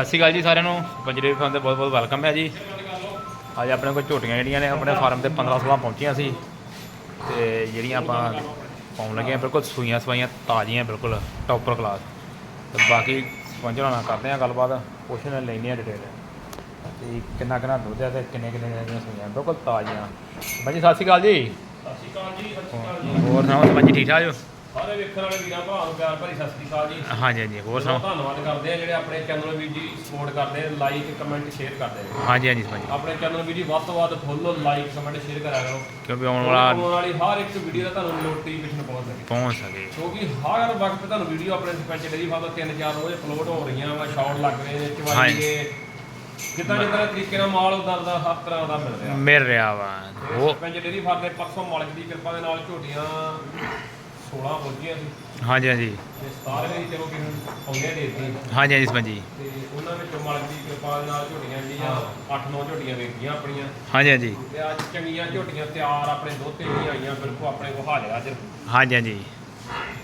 ਸਤਿ ਸ਼੍ਰੀ ਅਕਾਲ ਜੀ ਸਾਰਿਆਂ ਨੂੰ। ਪੰਜਰੇ ਫਾਰਮ ਤੇ ਬਹੁਤ ਬਹੁਤ ਵੈਲਕਮ ਹੈ ਜੀ। ਅੱਜ ਆਪਣੇ ਕੋਲ ਝੋਟੀਆਂ ਜਿਹੜੀਆਂ ਨੇ ਆਪਣੇ ਫਾਰਮ ਤੇ 15 16 ਪਹੁੰਚੀਆਂ ਸੀ। ਤੇ ਜਿਹੜੀਆਂ ਆਪਾਂ ਪਾਉਣ ਲੱਗੇ ਆ ਬਿਲਕੁਲ ਸੂਈਆਂ ਸਵਾਈਆਂ ਤਾਜ਼ੀਆਂ ਬਿਲਕੁਲ ਟੌਪਰ ਕਲਾਸ ਤੇ ਬਾਕੀ ਪਹੁੰਚਣਾ ਨਾਲ ਕਰਦੇ ਆ ਗੱਲਬਾਤ। ਪੁੱਛਣ ਲੈਣੀ ਆ ਡਿਟੇਲ ਤੇ ਕਿੰਨਾ ਕਿੰਨਾ ਦੁੱਧ ਹੈ ਤੇ ਕਿੰਨੇ ਕਿੰਨੇ ਦੀਆਂ ਸੂਈਆਂ ਬਿਲਕੁਲ ਤਾਜ਼ੀਆਂ। ਬਾਜੀ ਸਤਿ ਸ਼੍ਰੀ ਅਕਾਲ ਜੀ। ਸਤਿ ਸ਼੍ਰੀ ਅਕਾਲ ਜੀ ਸਤਿ ਸ਼੍ਰੀ ਅਕਾਲ ਜੀ। ਹੋਰ ਸੁਣਾਓ ਬਾਜੀ ਠੀਕ ਠਾਕ ਜੋ ਸਾਰੇ ਵੇਖਣ ਵਾਲੇ ਵੀਰਾਂ ਭਰਾਵਾਂ ਨੂੰ ਪਿਆਰ ਭਰੀ ਸਤਿ ਸ਼੍ਰੀ ਅਕਾਲ ਜੀ। ਹਾਂਜੀ ਹਾਂਜੀ ਹੋਰ ਸੁਣਾਓ? ਧੰਨਵਾਦ ਕਰਦੇ ਆ ਜਿਹੜੇ ਆਪਣੇ ਚੈਨਲ ਵੀਰ ਜੀ ਸਪੋਰਟ ਕਰਦੇ ਆ ਲਾਈਕ ਕਮੈਂਟ ਸ਼ੇਅਰ ਕਰਦੇ ਆ ਹਾਂਜੀ ਹਾਂਜੀ ਬਾਜੀ ਆਪਣੇ ਚੈਨਲ ਵੀਰ ਜੀ ਵੱਧ ਤੋਂ ਵੱਧ ਫੋਲੋ ਲਾਈਕ ਕਮੈਂਟ ਸ਼ੇਅਰ ਕਰਿਆ ਕਰੋ। ਕਿਉਂਕਿ ਆਉਣ ਆਉਣ ਵਾਲਾ ਵਾਲੀ ਹਰ ਇੱਕ ਵੀਡੀਓ ਦਾ ਤੁਹਾਨੂੰ ਨੋਟੀਫਿਕੇਸ਼ਨ ਪਹੁੰਚ ਸਕੇ ਪਹੁੰਚ ਸਕੇ ਕਿਉਂਕਿ ਹਰ ਵਕਤ ਤੁਹਾਨੂੰ ਵੀਡੀਓ ਆਪਣੇ ਡੇਰੀ ਫਾਰਮ ਤੋਂ ਤਿੰਨ ਚਾਰ ਰੋਜ਼ ਅਪਲੋਡ ਹੋ ਰਹੀਆਂ ਵਾ ਸ਼ਾਰਟ ਲੱਗ ਰਹੇ ਨੇ ਚਵਾਈ। ਦੇ। ਜਿੱਦਾਂ ਜਿੱਦਾਂ ਤਰੀਕੇ ਨਾਲ ਮਾਲ ਉਦਾਂ ਦਾ ਹਰ ਤਰ੍ਹਾਂ ਦਾ ਮਿਲ ਰਿਹਾ। ਮਿਲ ਰਿਹਾ ਵਾ। ਉਹ ਸਰਪੰਚ ਡੇਰੀ ਫਾਰਮ ਦੇ ਪਰਸੋਂ ਮਾਲਕ ਦੀ ਕਿਰਪਾ ਦੇ ਨਾਲ ਝੋਟੀਆਂ 16 ਪਹੁੰਚੀਆਂ ਸੀ। ਹਾਂਜੀ ਹਾਂਜੀ। ਤੇ ਸਤਾਰ ਵੀ ਚਲੋ ਕਿਸੇ ਨੂੰ ਆਉਂਦੇ ਦੇ ਦਿੱਤੀ ਹਾਂਜੀ ਹਾਂਜੀ ਭਾਜੀ ਤੇ ਉਹਨਾਂ ਵਿੱਚੋਂ ਮਾਲਕ ਦੀ ਕਿਰਪਾ ਦੇ ਨਾਲ ਝੋਟੀਆਂ ਜਿਹੜੀਆਂ 8-9 ਝੋਟੀਆਂ ਵੇਖੀਆਂ ਆਪਣੀਆਂ। ਹਾਂਜੀ ਹਾਂਜੀ। ਤੇ ਅੱਜ ਚੰਗੀਆਂ ਝੋਟੀਆਂ ਤਿਆਰ ਆਪਣੇ ਦੋਤੇ ਵੀ ਆਈਆਂ ਬਿਲਕੁਲ ਆਪਣੇ ਕੋਲ ਹਾਜ਼ਰ ਹਾਂਜੀ ਹਾਂਜੀ।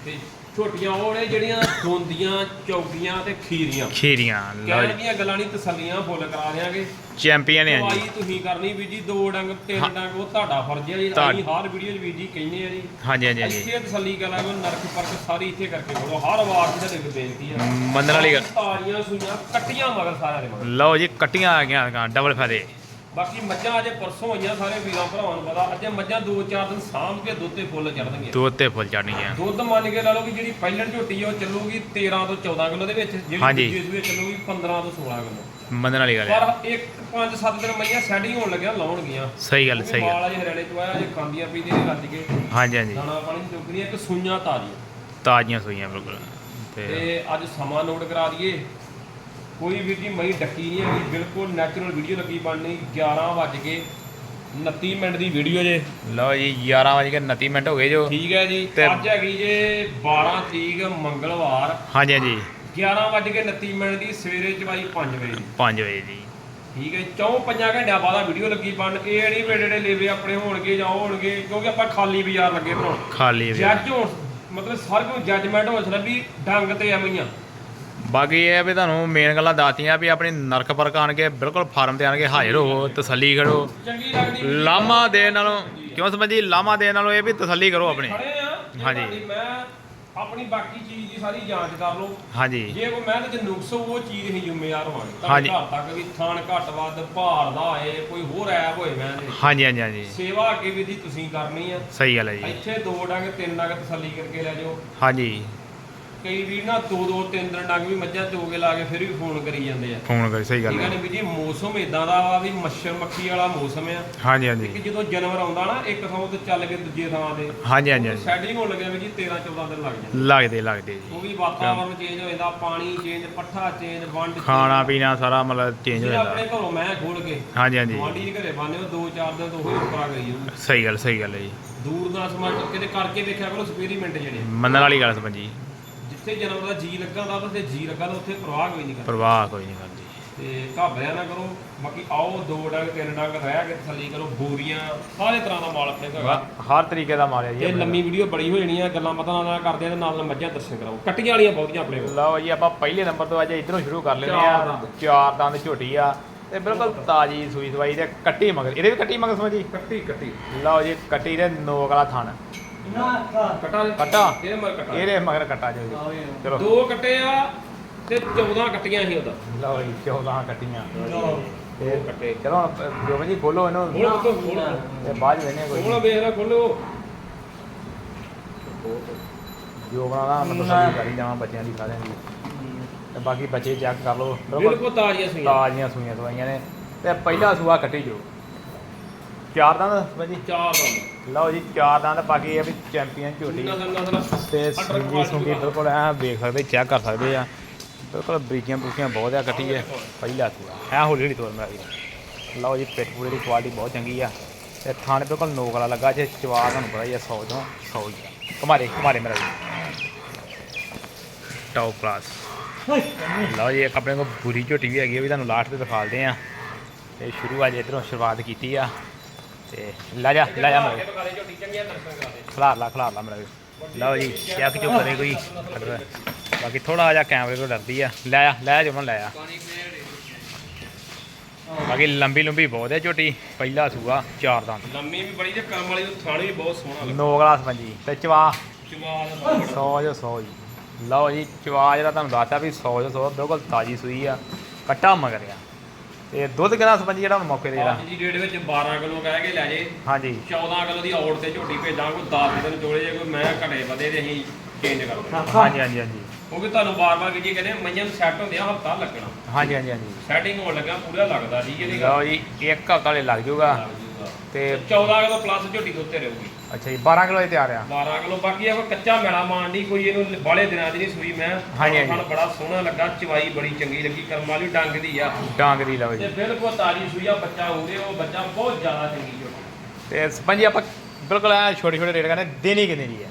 ਤੇ ਝੋਟੀਆਂ ਉਹ ਨੇ ਜਿਹੜੀਆਂ ਦੋਂਦੀਆਂ ਚੌਕੀਆਂ ਤੇ ਖੀਰੀਆਂ। ਖੀਰੀਆਂ ਲਓ ਕਹਿਣ ਜੀ ਦੀਆਂ ਗੱਲਾਂ ਨਹੀਂ ਤਸੱਲੀਆਂ ਫੁੱਲ ਕਰਾ ਦਿਆਂਗੇ। ਚੈਂਪੀਅਨ ਹੈ ਜੀ। ਦਵਾਈ ਤੁਸੀਂ ਕਰਨੀ ਵੀ ਜੀ ਦੋ ਡੰਗ ਤਿੰਨ ਡੰਗ ਉਹ ਤੁਹਾਡਾ ਫਰਜ਼ ਹੈ ਜੀ। ਤੁਹਾਡਾ- ਅਸੀਂ ਹਰ ਵੀਡੀਓ 'ਚ ਵੀ ਜੀ ਕਹਿੰਦੇ ਆ ਜੀ। ਹਾਂਜੀ ਹਾਂਜੀ ਹਾਂਜੀ। ਇੱਥੇ ਤਸੱਲੀ ਕਰਾਂ ਕੋ ਨਰਕ ਪਰਕ ਸਾਰੀ ਇੱਥੇ ਕਰਕੇ ਬੋਲੋ। ਹਰ ਵਾਰ ਤੁਹਾਡੇ ਕੋਲ ਬੇਨਤੀ ਹੈ ਮੰਨਣ ਵਾਲੀ ਗੱਲ। ਤਾਰੀਆਂ ਸੂਈਆਂ ਕੱਟੀਆਂ ਮਗਰ ਸਾਰਿਆਂ ਦੇ ਮਗਰ। ਲਓ ਜੀ ਕੱਟੀਆਂ ਆ ਗਈਆਂ ਡਬਲ ਫਾਇਦੇ। ਬਾਕੀ ਮੱਝਾਂ ਅਜੇ ਪਰਸੋਂ ਹੋਈਆਂ ਸਾਰੇ ਵੀਰਾਂ ਭਰਾਵਾਂ ਨੂੰ ਪਤਾ ਅਜੇ ਮੱਝਾਂ 2-4 ਦਿਨ ਸਾਂਭ ਕੇ ਦੁੱਧ ਤੇ ਫੁੱਲ ਚੜਨਗੀਆਂ ਦੋ ਤੇ ਫੁੱਲ ਚੜਨੀਆਂ ਦੁੱਧ ਮੰਨ ਕੇ ਲਾ ਲਓ ਕਿ ਜਿਹੜੀ ਪਹਿਲਣ ਝੋਟੀ ਆ ਉਹ ਚੱਲੂਗੀ 13 ਤੋਂ 14 ਕਿਲੋ ਦੇ ਵਿੱਚ ਜਿਹੜੀ। ਦੂਜੀ ਸੂਏ ਚੱਲੂਗੀ 15 ਤੋਂ 16 ਕਿਲੋ। ਮੰਨਣ ਵਾਲੀ ਗੱਲ ਹੈ। ਪਰ ਇੱਕ 5-7 ਦਿਨ ਮਈਆਂ ਸੈਟਿੰਗ ਹੋਣ ਲੱਗਿਆ ਲਾਉਣਗੀਆਂ। ਸਹੀ ਗੱਲ ਸਹੀ ਗੱਲ। ਮਾਲ ਅਜੇ ਹਰਿਆਣੇ ਚ ਆਇਆ ਅਜੇ ਖਾਂਦੀਆਂ ਪੀਂਦੀਆਂ ਨੇ ਰੱਜ ਕੇ। ਹਾਂਜੀ ਹਾਂਜੀ। ਦਾਣਾ ਪਾਣੀ ਚੁੱਕਦੀਆਂ ਇੱਕ ਸੂਈਆਂ ਤਾਜ਼ੀਆਂ। ਤਾਜ਼ੀਆਂ ਸੂਈਆਂ ਬਿਲਕੁਲ। ਤੇ ਅੱਜ ਸਮਾਂ ਨੋਟ ਕਰਾ ਦਈਏ। ਕੋਈ ਵੀਰ ਜੀ ਮਈ ਡੱਕੀ ਨਹੀਂ ਹੈਗੀ ਬਿਲਕੁਲ ਨੈਚੁਰਲ ਵੀਡੀਓ ਲੱਗੀ ਬਣਨੀ 11 ਵੱਜ ਕੇ 29 ਮਿੰਟ ਦੀ ਵੀਡੀਓ ਜੇ। ਲਓ ਜੀ 11 ਵਜੇ ਕੇ 29 ਮਿੰਟ ਹੋ ਗਏ ਜੋ। ਠੀਕ ਹੈ ਜੀ ਤੇ- ਅੱਜ ਹੈਗੀ ਜੇ 12 ਤਰੀਕ ਮੰਗਲਵਾਰ। ਹਾਂਜੀ ਹਾਂਜੀ। 11 ਵੱਜ ਕੇ 29 ਮਿੰਟ ਦੀ ਸਵੇਰੇ ਚਵਾਈ 5 ਵਜੇ ਦੀ। 5 ਵਜੇ ਦੀ ਠੀਕ ਹੈ ਚੌਂ ਪੰਜਾਂ ਘੰਟਿਆਂ ਬਾਅਦ ਆ ਵੀਡੀਓ ਲੱਗੀ ਬਣ ਇਹ ਨਹੀਂ ਵੀ ਜਿਹੜੇ ਲੇਵੇ ਆਪਣੇ ਹੋਣਗੇ ਜਾਂ ਉਹ ਹੋਣਗੇ ਕਿਉਂਕਿ ਆਪਾਂ ਖਾਲੀ ਬਾਜ਼ਾਰ ਲੱਗੇ ਬਣਾਉਣ ਖਾਲੀ ਵੀ ਜੱਜ ਹੋਣ ਮਤਲਬ ਹਰ ਕੋਈ ਜੱਜਮੈਂਟ ਹੋ ਸਕਦਾ ਵੀ ਡੰਗ ਤੇ ਐਵੇਂ ਆ। ਬਾਕੀ ਇਹ ਹੈ ਵੀ ਤੁਹਾਨੂੰ ਮੇਨ ਗੱਲਾਂ ਦੱਸਤੀਆਂ ਵੀ ਆਪਣੀ ਨਰਕ ਪਰਕ ਆਣ ਕੇ ਬਿਲਕੁਲ ਫਾਰਮ ਤੇ ਆਣ ਕੇ ਹਾਜ਼ਰ ਹੋ ਤਸੱਲੀ ਕਰੋ। ਲਾਮਾ ਦੇਣ ਨਾਲੋਂ ਕਿਉਂ ਸਮਝੀ ਲਾਮਾ ਦੇਣ ਨਾਲੋਂ ਇਹ ਵੀ ਤਸੱਲੀ ਕਰੋ ਆਪਣੀ। ਹਾਂਜੀ। ਆਪਣੀ ਬਾਕੀ ਚੀਜ਼ ਦੀ ਸਾਰੀ ਜਾਂਚ ਕਰ ਲਓ ਹਾਂਜੀ। ਜੇ ਕੋਈ ਮਿਹਨਤ ਚ ਨੁਕਸ ਉਹ ਚੀਜ਼ ਹੀ ਜ਼ਿੰਮੇਵਾਰ ਹੋਵਾਂਗੇ। ਹਾਂਜੀ। ਘਰ ਤੱਕ ਵੀ ਥਾਣ ਘੱਟ ਵੱਧ ਭਾਰ ਦਾ ਹੋਏ ਕੋਈ ਹੋਰ ਐਬ ਹੋਏ ਮੈਂ ਦੇ ਹਾਂਜੀ ਹਾਂਜੀ ਹਾਂਜੀ। ਸੇਵਾ ਅੱਗੇ ਵੀ ਦੀ ਤੁਸੀਂ ਕਰਨੀ ਆ। ਸਹੀ ਗੱਲ ਹੈ ਜੀ। ਇੱਥੇ ਦੋ ਡੰਗ ਤਿੰਨ ਡੰਗ ਤਸੱਲੀ ਕਰਕੇ ਲੈ ਜਾਓ। ਹਾਂਜੀ। ਕਈ ਵੀਰ ਨਾ ਦੋ ਦੋ ਤਿੰਨ ਤਿੰਨ ਡੰਗ ਵੀ ਮੱਝਾਂ ਚੋ ਕੇ ਲਾ ਕੇ ਫਿਰ ਵੀ ਫੋਨ ਕਰੀ ਜਾਂਦੇ ਆ। ਫੋਨ ਕਰੀ ਸਹੀ ਗੱਲ ਠੀਕ ਹੈ ਹੈ ਨਾ ਵੀ ਜੀ ਮੌਸਮ ਇਦਾਂ ਦਾ ਵਾ ਵੀ ਮੱਛਰ ਮੱਖੀ ਵਾਲਾ ਮੌਸਮ ਆ। ਹਾਂਜੀ ਕਿ ਹਾਂਜੀ ਜਦੋਂ ਜਾਨਵਰ ਆਉਂਦਾ ਨਾ ਇੱਕ ਥਾਂ ਤੋਂ ਚੱਲ ਕੇ ਦੂਜੇ ਥਾਂ ਤੇ। ਹਾਂਜੀ ਹਾਂਜੀ ਹਾਂਜੀ। ਸੈਟਿੰਗ ਹੋਣ ਲੱਗਿਆ ਵੀ ਜੀ 13 14 ਦਿਨ ਲੱਗ ਜਾਂਦੇ ਲੱਗਦੇ ਲੱਗਦੇ ਜੀ। ਉਹ ਵੀ ਵਾਤਾਵਰਨ ਚੇਂਜ ਹੋ ਜਾਂਦਾ ਪਾਣੀ ਚੇਂਜ ਪੱਠਾ ਚੇਂਜ ਵੰਡ change। ਖਾਣਾ ਪੀਣਾ ਸਾਰਾ ਮਤਲਬ ਚੇਂਜ ਹੋ ਜੇ ਜਾਂਦਾ। ਆਪਣੇ ਘਰੋਂ ਮੈਂ ਖੋਲ ਕੇ ਹਾਂਜੀ ਹਾਂਜੀ। ਗੁਆਂਢੀ ਦੇ ਘਰੇ ਬਾਨੇ ਉਹ ਦੋ ਚਾਰ ਦਿਨ ਤੋਂ ਹੋਈ ਉਪਰਾ ਕਰੀ ਜਾਊ ਸਹੀ ਗੱਲ ਸਹੀ ਗੱਲ ਹੈ ਜੀ। ਦੂਰ ਦਾ ਸਮਾਂ ਕਿਤੇ ਕਰਕੇ ਵੇਖਿਆ ਕਰੋ ਐਕਸਪੈਰੀਮੈਂਟ ਜਿਹੜੇ ਮੰਨਣ ਵਾਲੀ ਗੱਲ ਸਮਝੀ ਜਿੱਥੇ ਜਨਮ ਦਾ ਜੀ ਲੱਗਾ ਦਾ ਉੱਥੇ ਜੀ ਲੱਗਾ ਤਾਂ ਉੱਥੇ ਪ੍ਰਵਾਹ ਕੋਈ ਨਹੀਂ ਕਰਦਾ। ਪਰਵਾਹ ਕੋਈ ਨਹੀਂ ਕਰਦੀ ਤੇ ਘਾਬਰਿਆ ਨਾ ਕਰੋ ਬਾਕੀ ਆਓ ਦੋ ਡੰਗ ਤਿੰਨ ਡੰਗ ਰਹਿ ਕੇ ਤਸੱਲੀ ਕਰੋ ਬੋਰੀਆਂ ਸਾਰੇ ਤਰ੍ਹਾਂ ਦਾ ਮਾਲ ਆਪਣੇ ਹੈਗਾ ਹਰ ਤਰੀਕੇ ਦਾ ਮਾਰਿਆ ਜੀ ਇਹ ਲੰਮੀ ਵੀਡੀਓ ਬੜੀ ਹੋ ਜਾਣੀ ਆ ਗੱਲਾਂ ਬਾਤਾਂ ਨਾਲ ਕਰਦੇ ਤੇ ਨਾਲ ਨਾਲ ਮੱਝਾਂ ਦਰਸ਼ਨ ਕਰਾਓ। ਕੱਟੀਆਂ ਵਾਲੀਆਂ ਬਹੁਤੀਆਂ ਆਪਣੇ ਕੋਲ। ਲਓ ਜੀ ਆਪਾਂ ਪਹਿਲੇ ਨੰਬਰ ਤੋਂ ਅੱਜ ਇਧਰੋਂ ਸ਼ੁਰੂ ਕਰ ਲੈਂਦੇ ਆ। ਚਾਰ ਦੰਦ ਝੋਟੀ ਆ। ਤੇ ਬਿਲਕੁਲ ਤਾਜੀ ਸੂਈ ਸਵਾਈ ਤੇ ਕੱਟੀ ਮਗਰ ਇਹਦੇ ਵੀ ਕੱਟੀ ਮਗਰ ਸਮਝੀ? ਕੱਟੀ ਕੱਟੀ। ਲਓ ਜੀ ਕੱਟੀ ਦੇ ਨੋਕ ਵਾਲਾ ਥਣ। ਕਟਾ ਦੇ। ਕੱਟਾ। ਇਹਦੇ ਮਰ ਕਟਾ। ਇਹਦੇ ਮਗਰ ਕੱਟਾ ਜੋ। ਜੀ। ਚਲੋ। ਦੋ ਕੱਟੇ ਆ ਤੇ 14 ਕੱਟੀਆਂ ਸੀ ਉਹਦਾ। ਲਓ ਜੀ 14 ਕੱਟੀਆਂ। ਦੋ ਕੱਟੇ। ਚਲੋ ਹੁਣ ਜੋ ਜੀ ਖੋਲੋ ਇਹਨੂੰ। ਖੋਲ ਖੋਲ ਤੇ ਬਾਅਦ ਵੇਨੇ ਕੋਈ ਖੋਲ ਵੇਖ ਲੈ ਖੋਲੋ। ਜੋ ਬਣਾਦਾ ਮਤਲਬ ਸਹੀ ਕਰੀ ਜਾਵਾਂ ਬੱਚਿਆਂ ਦੀ ਸਾਰਿਆਂ ਦੀ। ਤੇ ਬਾਕੀ ਬੱਚੇ ਚੈੱਕ ਕਰ ਲਓ ਬਿਲਕੁਲ ਤਾਜ਼ੀਆਂ ਸੂਈਆਂ। ਤਾਜ਼ੀਆਂ ਸੂਈਆਂ ਦਵਾਈਆਂ ਨੇ। ਤੇ ਪਹਿਲਾ ਸੂਆ ਕੱਟੀ ਜੋ ਚਾਰ ਦੰਦ ਸਮਝੀ ਚਾਰ ਦੰਦ। ਲਓ ਜੀ ਚਾਰ ਦੰਦ ਬਾਕੀ ਇਹ ਆ ਵੀ ਚੈਂਪੀਅਨ ਝੋਟੀ। ਤੇ ਸੁੰਗੀ ਸੁੰਗੀ। ਬਿਲਕੁਲ ਐ ਵੇਖ ਸਕਦੇ ਚੈੱਕ ਕਰ ਸਕਦੇ ਆ। ਬਿਲਕੁਲ ਬਰੀਕੀਆਂ ਬੂਕੀਆਂ ਬਹੁਤ ਆ ਕੱਟੀ ਹੈ ਪਹਿਲਾ ਸੂਆ ਐ ਹੌਲੀ ਹੌਲੀ ਤੋਰ ਮੇਰਾ ਵੀ ਲਓ ਜੀ ਪਿੱਠ ਪੂਰੇ ਦੀ ਕੁਆਲਿਟੀ ਬਹੁਤ ਚੰਗੀ ਆ। ਤੇ ਥਾਣੇ ਬਿਲਕੁਲ ਨੋਕ ਵਾਲਾ ਲੱਗਾ ਜੇ ਚਵਾ ਤੁਹਾਨੂੰ ਪਤਾ ਹੀ ਆ 100 ਤੋਂ 100 ਹੀ ਕਮਾਰੇ ਕਮਾਰੇ ਮੇਰਾ ਵੀ। ਟੌਪ ਕਲਾਸ ਲਓ ਜੀ ਇੱਕ ਆਪਣੇ ਕੋਲ ਪੂਰੀ ਝੋਟੀ ਵੀ ਹੈਗੀ ਆ ਵੀ ਤੁਹਾਨੂੰ ਲਾਸਟ ਤੇ ਦਿਖਾਲਦੇ ਆ। ਤੇ ਸ਼ੁਰੂ ਅੱਜ ਇਧਰੋਂ ਸ਼ੁਰੂਆਤ ਕੀਤੀ ਆ। ਤੇ ਲੈ ਜਾ ਲੈ ਜਾ ਮੇਰੇ ਖਲਾਰ ਲਾ ਖਲਾਰ ਲਾ ਮੇਰਾ ਵੀ। ਲਓ ਜੀ ਚੈੱਕ ਚੁੱਕ ਕਰੇ ਕੋਈ। ਬਾਕੀ ਥੋੜਾ ਜਿਹਾ ਕੈਮਰੇ ਤੋਂ ਡਰਦੀ ਆ। ਲੈ ਆ ਲੈ ਆ ਜਮਨ ਲੈ ਆ। ਬਾਕੀ ਲੰਬੀ ਲੰਬੀ ਬਹੁਤ ਹੈ ਝੋਟੀ ਪਹਿਲਾ ਸੂਆ ਚਾਰ ਦੰਦ। ਲੰਮੀ ਵੀ ਬੜੀ ਤੇ ਕੰਮ ਵਾਲੀ ਨੂੰ ਥਾਣ ਵੀ ਬਹੁਤ ਸੋਹਣਾ ਲੱਗਾ ਨੋਗਲਾ ਸਪੰਜੀ ਤੇ ਚਵਾ। ਬੜਾ 100 ਜੋ 100 ਜੀ। ਲਓ ਜੀ ਚਵਾ ਜਿਹੜਾ ਤੁਹਾਨੂੰ ਦੱਸਤਾ ਵੀ 100 ਜੋ 100 ਬਿਲਕੁਲ ਤਾਜੀ ਸੂਈ ਆ। ਕੱਟਾ ਮਗਰਿਆ ਤੇ ਦੁੱਧ ਕਿੰਨਾ ਸਪੰਜੀ ਜਿਹੜਾ ਹੁਣ ਮੌਕੇ ਤੇ ਜਿਹੜਾ ਅੱਜ ਦੀ ਡੇਟ ਵਿੱਚ 12 ਕਿਲੋ ਕਹਿ ਕੇ ਲੈ ਜੇ। ਹਾਂਜੀ। 14 ਕਿਲੋ ਦੀ ਔੜ ਤੇ ਝੋਟੀ ਭੇਜਾਂ ਕੋਈ 10 ਦਿਨ ਚੋਲੇ ਜੇ ਕੋਈ ਮੈਂ ਘਟੇ ਵਧੇ ਤੇ ਅਸੀਂ ਚੇਂਜ ਕਰ ਦਿੰਦੇ ਹਾਂਜੀ ਹਾਂਜੀ ਹਾਂਜੀ। ਕਿਉਂਕਿ ਤੁਹਾਨੂੰ ਬਾਰ-ਬਾਰ ਜੀ ਕਹਿੰਦੇ ਮਈਆਂ ਨੂੰ ਸੈੱਟ ਹੁੰਦੇ ਆ ਹਫਤਾ ਲੱਗਣਾ। ਹਾਂਜੀ ਹਾਂਜੀ ਹਾਂਜੀ। ਸੈਟਿੰਗ ਹੋਣ ਲੱਗਾ ਪੂਰਾ ਲੱਗਦਾ ਜੀ ਲਓ ਜੀ ਇੱਕ ਹਫ਼ਤਾ ਵਾਲੇ ਲੱਗ ਜਾਊਗਾ। ਤੇ 14 ਕਿਲੋ ਪਲੱਸ ਝੋਟੀ ਦੇ ਉੱਤੇ ਰਹੂਗੀ। ਅੱਛਾ ਜੀ 12 ਕਿਲੋ ਇਹ ਤਿਆਰ ਆ। 12 ਕਿਲੋ ਬਾਕੀ ਆ ਕੱਚਾ ਮੈਲਾ ਨਹੀਂ ਕੋਈ ਇਹਨੂੰ ਬਾਲੇ ਦਿਨਾਂ ਦੀ ਨਹੀਂ ਸੂਈ ਮੈਂ। ਹਾਂਜੀ, ਹਾਂਜੀ। ਸਾਨੂੰ ਬੜਾ ਸੋਹਣਾ ਲੱਗਾ ਚਵਾਈ ਬੜੀ ਚੰਗੀ ਲੱਗੀ ਕਰਮ ਵਾਲੀ ਡੰਗ ਦੀ ਆ। ਡਾਂਗ ਦੀ ਲਓ ਤੇ ਜੀ ਬਿਲਕੁਲ ਤਾਜੀ ਸੂਈ ਆ ਬੱਚਾ ਹੋਊਗੇ ਉਹ ਬੱਚਾ ਬਹੁਤ ਜ਼ਿਆਦਾ ਚੰਗੀ ਝੋਟੀ ਤੇ ਸਪੰਜੀ ਆਪਾਂ ਬਿਲਕੁਲ ਐ ਛੋਟੇ ਛੋਟੇ ਰੇਟ ਕਰਨੇ ਦੇਣੀ ਕਿੰਨੇ ਦੀ ਹੈ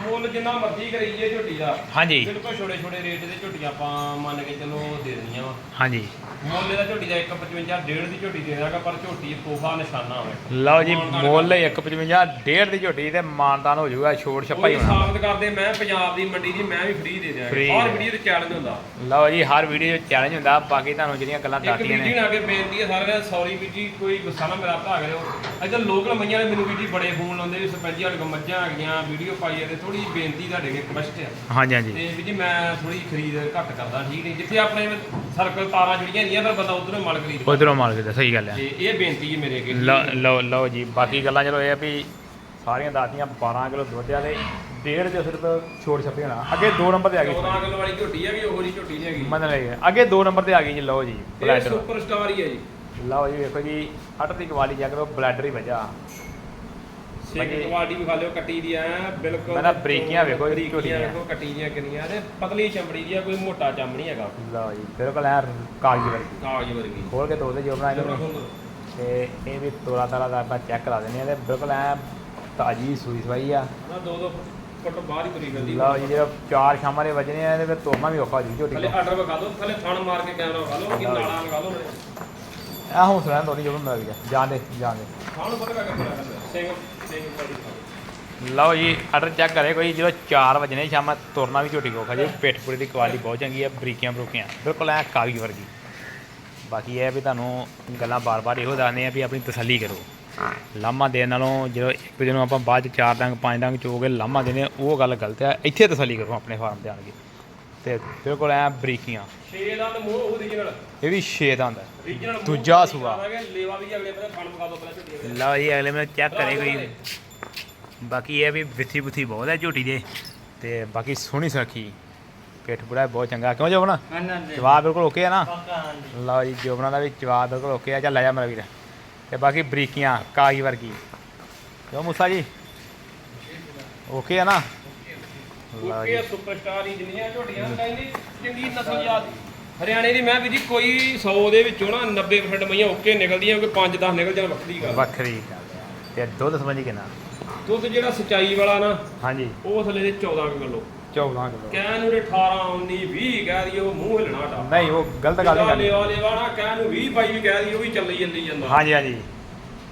ਮੁੱਲ ਜਿੰਨਾ ਮਰਜ਼ੀ ਕਰੀਏ ਝੋਟੀ ਦਾ। ਹਾਂਜੀ। ਬਿਲਕੁਲ ਛੋਟੇ ਛੋਟੇ ਰੇਟ ਦੇ ਝੋਟੀਆਂ ਆਪਾਂ ਮੰਨ ਕੇ ਚਲੋ ਦੇ ਦੇਣੀਆਂ ਵਾ। ਹਾਂਜੀ। ਮੁੱਲ ਦਾ ਝੋਟੀ ਦਾ 155 ਡੇਢ ਦੀ ਝੋਟੀ ਦੇ ਦਾਂਗਾ ਪਰ ਝੋਟੀ ਤੋਹਫਾ ਨਿਸ਼ਾਨਾ ਹੋਵੇ। ਲਓ ਜੀ ਮੁੱਲ 155 ਡੇਢ ਦੀ ਝੋਟੀ ਤੇ ਮਾਨਦਾਨ ਹੋ ਜਾਊਗਾ ਛੋਟ ਛੱਪਾ ਹੀ ਕੋਈ ਹੋਣਾ। ਸਾਬਤ ਕਰਦੇ ਮੈਂ ਪੰਜਾਬ ਦੀ ਮੰਡੀ ਦੀ ਮੈਂ ਵੀ ਫ੍ਰੀ ਦੇ ਦਿਆਂਗਾ। Free ਹਰ ਦੇ। ਵੀਡੀਓ ਤੇ ਚੈਲੰਜ ਹੁੰਦਾ। ਲਓ ਜੀ ਹਰ ਵੀਡੀਓ 'ਚ ਚੈਲੰਜ ਹੁੰਦਾ ਬਾਕੀ ਤੁਹਾਨੂੰ ਜਿਹੜੀਆਂ ਗੱਲਾਂ ਇੱਕ ਦੱਸਦੀਆਂ ਵੀਡੀਓ ਨੇ। ਨਾਲ ਕੇ ਬੇਨਤੀ ਹੈ ਸਾਰਿਆਂ ਨੂੰ ਸੌਰੀ ਵੀਰ ਜੀ ਕੋਈ ਗੁੱਸਾ ਨਾ ਮੇਰਾ ਭਰਾ ਕਰਿਓ। ਇੱਧਰ ਲੋਕਲ ਮਈਆਂ ਨੇ ਮੈਨੂੰ ਵੀਰ ਜੀ ਬੜੇ ਫੋਨ ਲਾਉਂਦੇ ਵੀ ਸਰਪੰਚੀ ਸਾਡੇ ਕੋਲ ਮੱਝਾਂ ਆ ਗਈਆਂ ਵੀਡੀਓ ਪਾਈ ਤੇ ਥੋੜੀ ਬੇਨਤੀ ਤੁਹਾਡੇ ਅੱਗੇ ਰਿਕਵੈਸਟ ਆ। ਹਾਂਜੀ ਹਾਂਜੀ। ਤੇ ਵੀਰ ਜੀ ਮੈਂ ਥੋੜੀ ਖਰੀਦ ਘੱਟ ਕਰਦਾ ਠੀਕ ਨਹੀਂ। ਜਿੱਥੇ ਆਪਣੇ ਸਰਕਲ ਤਾਰਾਂ ਜੁੜੀਆਂ ਹੁੰਦੀਆਂ ਫਿਰ ਬੰਦਾ ਉਧਰੋਂ ਮਾਲ ਖਰੀਦ ਉਧਰੋਂ ਮਾਲ ਕੇ ਸਹੀ ਗੱਲ ਹੈ ਤੇ ਇਹ ਬੇਨਤੀ ਹੈ ਮੇਰੇ ਅੱਗੇ। ਲਓ ਲਓ ਲਓ ਜੀ ਬਾਕੀ ਗੱਲਾਂ ਚਲੋ ਇਹ ਆ ਵੀ ਸਾਰੀਆਂ ਦੱਸਦੀਆਂ 12 ਕਿਲੋ ਦੁੱਧ ਡੇਢ ਤੇ ਸਿਰਫ ਛੋਟ ਛੱਪੇ ਹੋਣਾ। ਅੱਗੇ 2 ਨੰਬਰ ਤੇ ਆ ਗਈ 14 ਕਿਲੋ ਵਾਲੀ ਝੋਟੀ ਹੈ ਵੀ ਉਹੋ ਜਿਹੀ ਝੋਟੀ ਨਹੀਂ ਹੈਗੀ। ਮੰਨ ਲਈ ਅੱਗੇ 2 ਨੰਬਰ ਤੇ ਆ ਗਈ ਜੀ ਲਓ ਜੀ ਇਹ ਬਲੈਡਰ ਸੁਪਰ ਸਟਾਰ ਹੀ ਹੈ ਜੀ। ਲਓ ਜੀ ਵੇਖੋ ਜੀ ਅੱਟ ਦੀ ਕਵਾਲੀ ਜਾ ਕੇ ਬਲੈਡਰ ਹੀ ਵਜਾ। ਬਾਕੀ- ਕੁਆਲਿਟੀ ਵੀ ਖਾ ਲਿਓ ਕੱਟੀ ਦੀ ਐ ਬਿਲਕੁਲ ਮੈਂ ਨਾ ਬਰੀਕੀਆਂ ਵੇਖੋ ਇਹਦੀ ਬਰੀਕੀਆਂ ਦੀਆਂ। ਵੇਖੋ ਕੱਟੀ ਦੀਆਂ ਕਿੰਨੀਆਂ ਤੇ ਪਤਲੀ ਚਮੜੀ ਦੀ ਆ ਕੋਈ ਮੋਟਾ ਚਮ ਨਹੀਂ ਹੈਗਾ। ਲਓ ਜੀ ਬਿਲਕੁਲ ਐ ਕਾਗਜ਼ ਵਰਗੀ। ਕਾਗਜ਼ ਵਰਗੀ। ਖੋਲ ਕੇ ਤੋਦੇ ਜੋ ਬਣਾਏ ਨੇ ਤੇ ਇਹ ਵੀ ਤੋਲਾ ਤਾਲਾ ਦਾ ਆਪਾਂ ਚੈੱਕ ਕਰਾ ਦਿੰਦੇ ਆ ਤੇ ਬਿਲਕੁਲ ਐ ਤਾਜੀ ਸੂਈ ਸਵਾਈ ਆ। ਨਾ ਦੋ ਦੋ ਫੁੱਟ ਬਾਹਰ ਹੀ ਤੁਰੀ ਫਿਰਦੀ। ਲਓ ਜੀ ਜਿਹੜਾ ਚਾਰ ਸ਼ਾਮਾਂ ਦੇ ਵਜਨੇ ਆ ਤੇ ਫਿਰ ਤੋੜਨਾ ਵੀ ਔਖਾ ਜੂ ਝੋਟੀ ਥੱਲੇ ਆਰਡਰ ਵਿਖਾ ਦਿਓ ਥੱਲੇ ਥਣ ਮਾਰ ਕੇ ਕੈਮਰਾ ਵਿਖਾ ਲਓ ਕਿ ਨਾਲਾ ਵਿਖਾ ਲਓ ਇਹ ਹੌਸਲਾ ਤੋੜੀ ਜੋ ਮਿਲ ਗਿਆ ਜਾਂਦੇ ਜਾਂਦੇ ਥਣ ਪਤਾ ਕਾ ਕਰਦਾ ਸਿੰਘ। ਲਓ ਜੀ ਆਰਡਰ ਚੈੱਕ ਕਰੇ ਕੋਈ, ਜਦੋਂ 4 ਵਜੇ ਨੇ ਸ਼ਾਮਾਂ, ਤੁਰਨਾ ਵੀ ਝੋਟੀ ਕੋਖਾ ਜੀ ਪਿੱਠ ਪੂਰੀ ਦੀ ਕੁਆਲਿਟੀ ਬਹੁਤ ਚੰਗੀ ਹੈ ਬਰੀਕੀਆਂ ਬਰੂਕੀਆਂ, ਬਿਲਕੁਲ ਐ ਕਾਗਜ਼ ਵਰਗੀ। ਬਾਕੀ ਇਹ ਹੈ ਵੀ ਤੁਹਾਨੂੰ ਗੱਲਾਂ ਬਾਰ-ਬਾਰ ਇਹੋ ਦੱਸਦੇ ਆ ਵੀ ਆਪਣੀ ਤਸੱਲੀ ਕਰੋ। ਲਾਮਾ ਦੇਣ ਨਾਲੋਂ ਜਦੋਂ ਇੱਕ ਦਿਨ ਆਪਾਂ ਬਾਅਦ ਚ ਚਾਰ ਡੰਗ, ਪੰਜ ਡੰਗ ਚੋ ਕੇ ਲਾਮਾ ਦੇਣੇ, ਉਹ ਗੱਲ ਗਲਤ ਹੈ ਇੱਥੇ ਤਸੱਲੀ ਕਰੋ ਆਪਣੇ ਫਾਰਮ ਤੇ ਆਣ ਕੇ। ਤੇ ਬਿਲਕੁਲ ਐ ਬਰੀਕੀਆਂ। ਛੇ ਦਾ ਤੇ ਮੂੰਹ ਓਰੀਜਨਲ ਇਹ ਵੀ 6 ਦਾ ਹੁੰਦਾ ਓਰੀਜਨਲ ਦੂਜਾ ਸੂਆ। ਲੇਵਾ ਵੀ ਅਗਲੇ ਪਾਸੇ ਪਹਿਲਾਂ। ਲਓ ਜੀ ਅਗਲੇ ਮੈਂ ਚੈੱਕ ਕਰੇ ਕੋਈ। ਬਾਕੀ ਇਹ ਵੀ ਵਿੱਥੀ ਬੁੱਥੀ ਬਹੁਤ ਹੈ ਝੋਟੀ ਦੇ। ਤੇ ਬਾਕੀ ਸੋਹਣੀ ਸੁਰੱਖੀ। ਪਿੱਠ ਪੂਰਾ ਬਹੁਤ ਚੰਗਾ। ਕਿਉਂ ਜੋਬਣਾ ਜਵਾਬ ਬਿਲਕੁਲ ਓਕੇ ਆ ਨਾ? ਲਓ ਜੀ ਜੋਬਣਾ ਦਾ ਵੀ ਜਵਾਬ ਬਿਲਕੁਲ ਓਕੇ ਆ ਚੱਲ ਲੈ ਜਾ ਮੇਰਾ ਵੀਰ। ਤੇ ਬਾਕੀ ਬਰੀਕੀਆਂ ਕਾਗੀ ਵਰਗੀ। ਕਿਉਂ ਮੂਸਾ ਜੀ? ਓਕੇ ਆ ਨਾ? ਲਓ ਜੀ। ਓਕੇ ਸੁਪਰਸਟਾਰ ਹੀ ਜਿੰਨੀਆਂ ਝੋਟੀਆਂ ਕਹਿੰਦੀ ਚੰਗੀ ਨਸਲ ਯਾਦ ਹਰਿਆਣੇ ਦੀ ਮੈਂ ਵੀ ਜੀ ਕੋਈ 100 ਦੇ ਵਿੱਚੋਂ ਨਾ 90% ਮਈਆਂ ਓਕੇ ਨਿਕਲਦੀਆਂ ਕੋਈ 5-10 ਨਿਕਲ ਜਾਣ ਵੱਖਰੀ ਗੱਲ ਵੱਖਰੀ ਗੱਲ ਹੈ ਤੇ ਦੁੱਧ ਸਮਝੀ ਕਿੰਨਾ ਦੁੱਧ ਜਿਹੜਾ ਸਚਾਈ ਵਾਲਾ ਨਾ ਹਾਂਜੀ। ਉਹ ਥੱਲੇ ਦੇ 14 ਕਿਲੋ। 14 ਕਿਲੋ। ਕਹਿ ਨੂੰ 18 19 20 ਕਹਿ ਦੀ ਉਹ ਮੂੰਹ ਹਿਲਣਾ ਡਾ ਨਹੀਂ ਉਹ ਗਲਤ ਗੱਲ ਨਹੀਂ ਕਰਨੀ ਲੇਵਾ ਲੇਵਾ ਨਾ ਕਹਿ ਨੂੰ 20 22 ਵੀ ਕਹਿ ਦੀ ਉਹ ਵੀ ਚੱਲੀ ਜਾਂਦੀ ਜਾਂਦਾ। ਹਾਂਜੀ ਹਾਂਜੀ।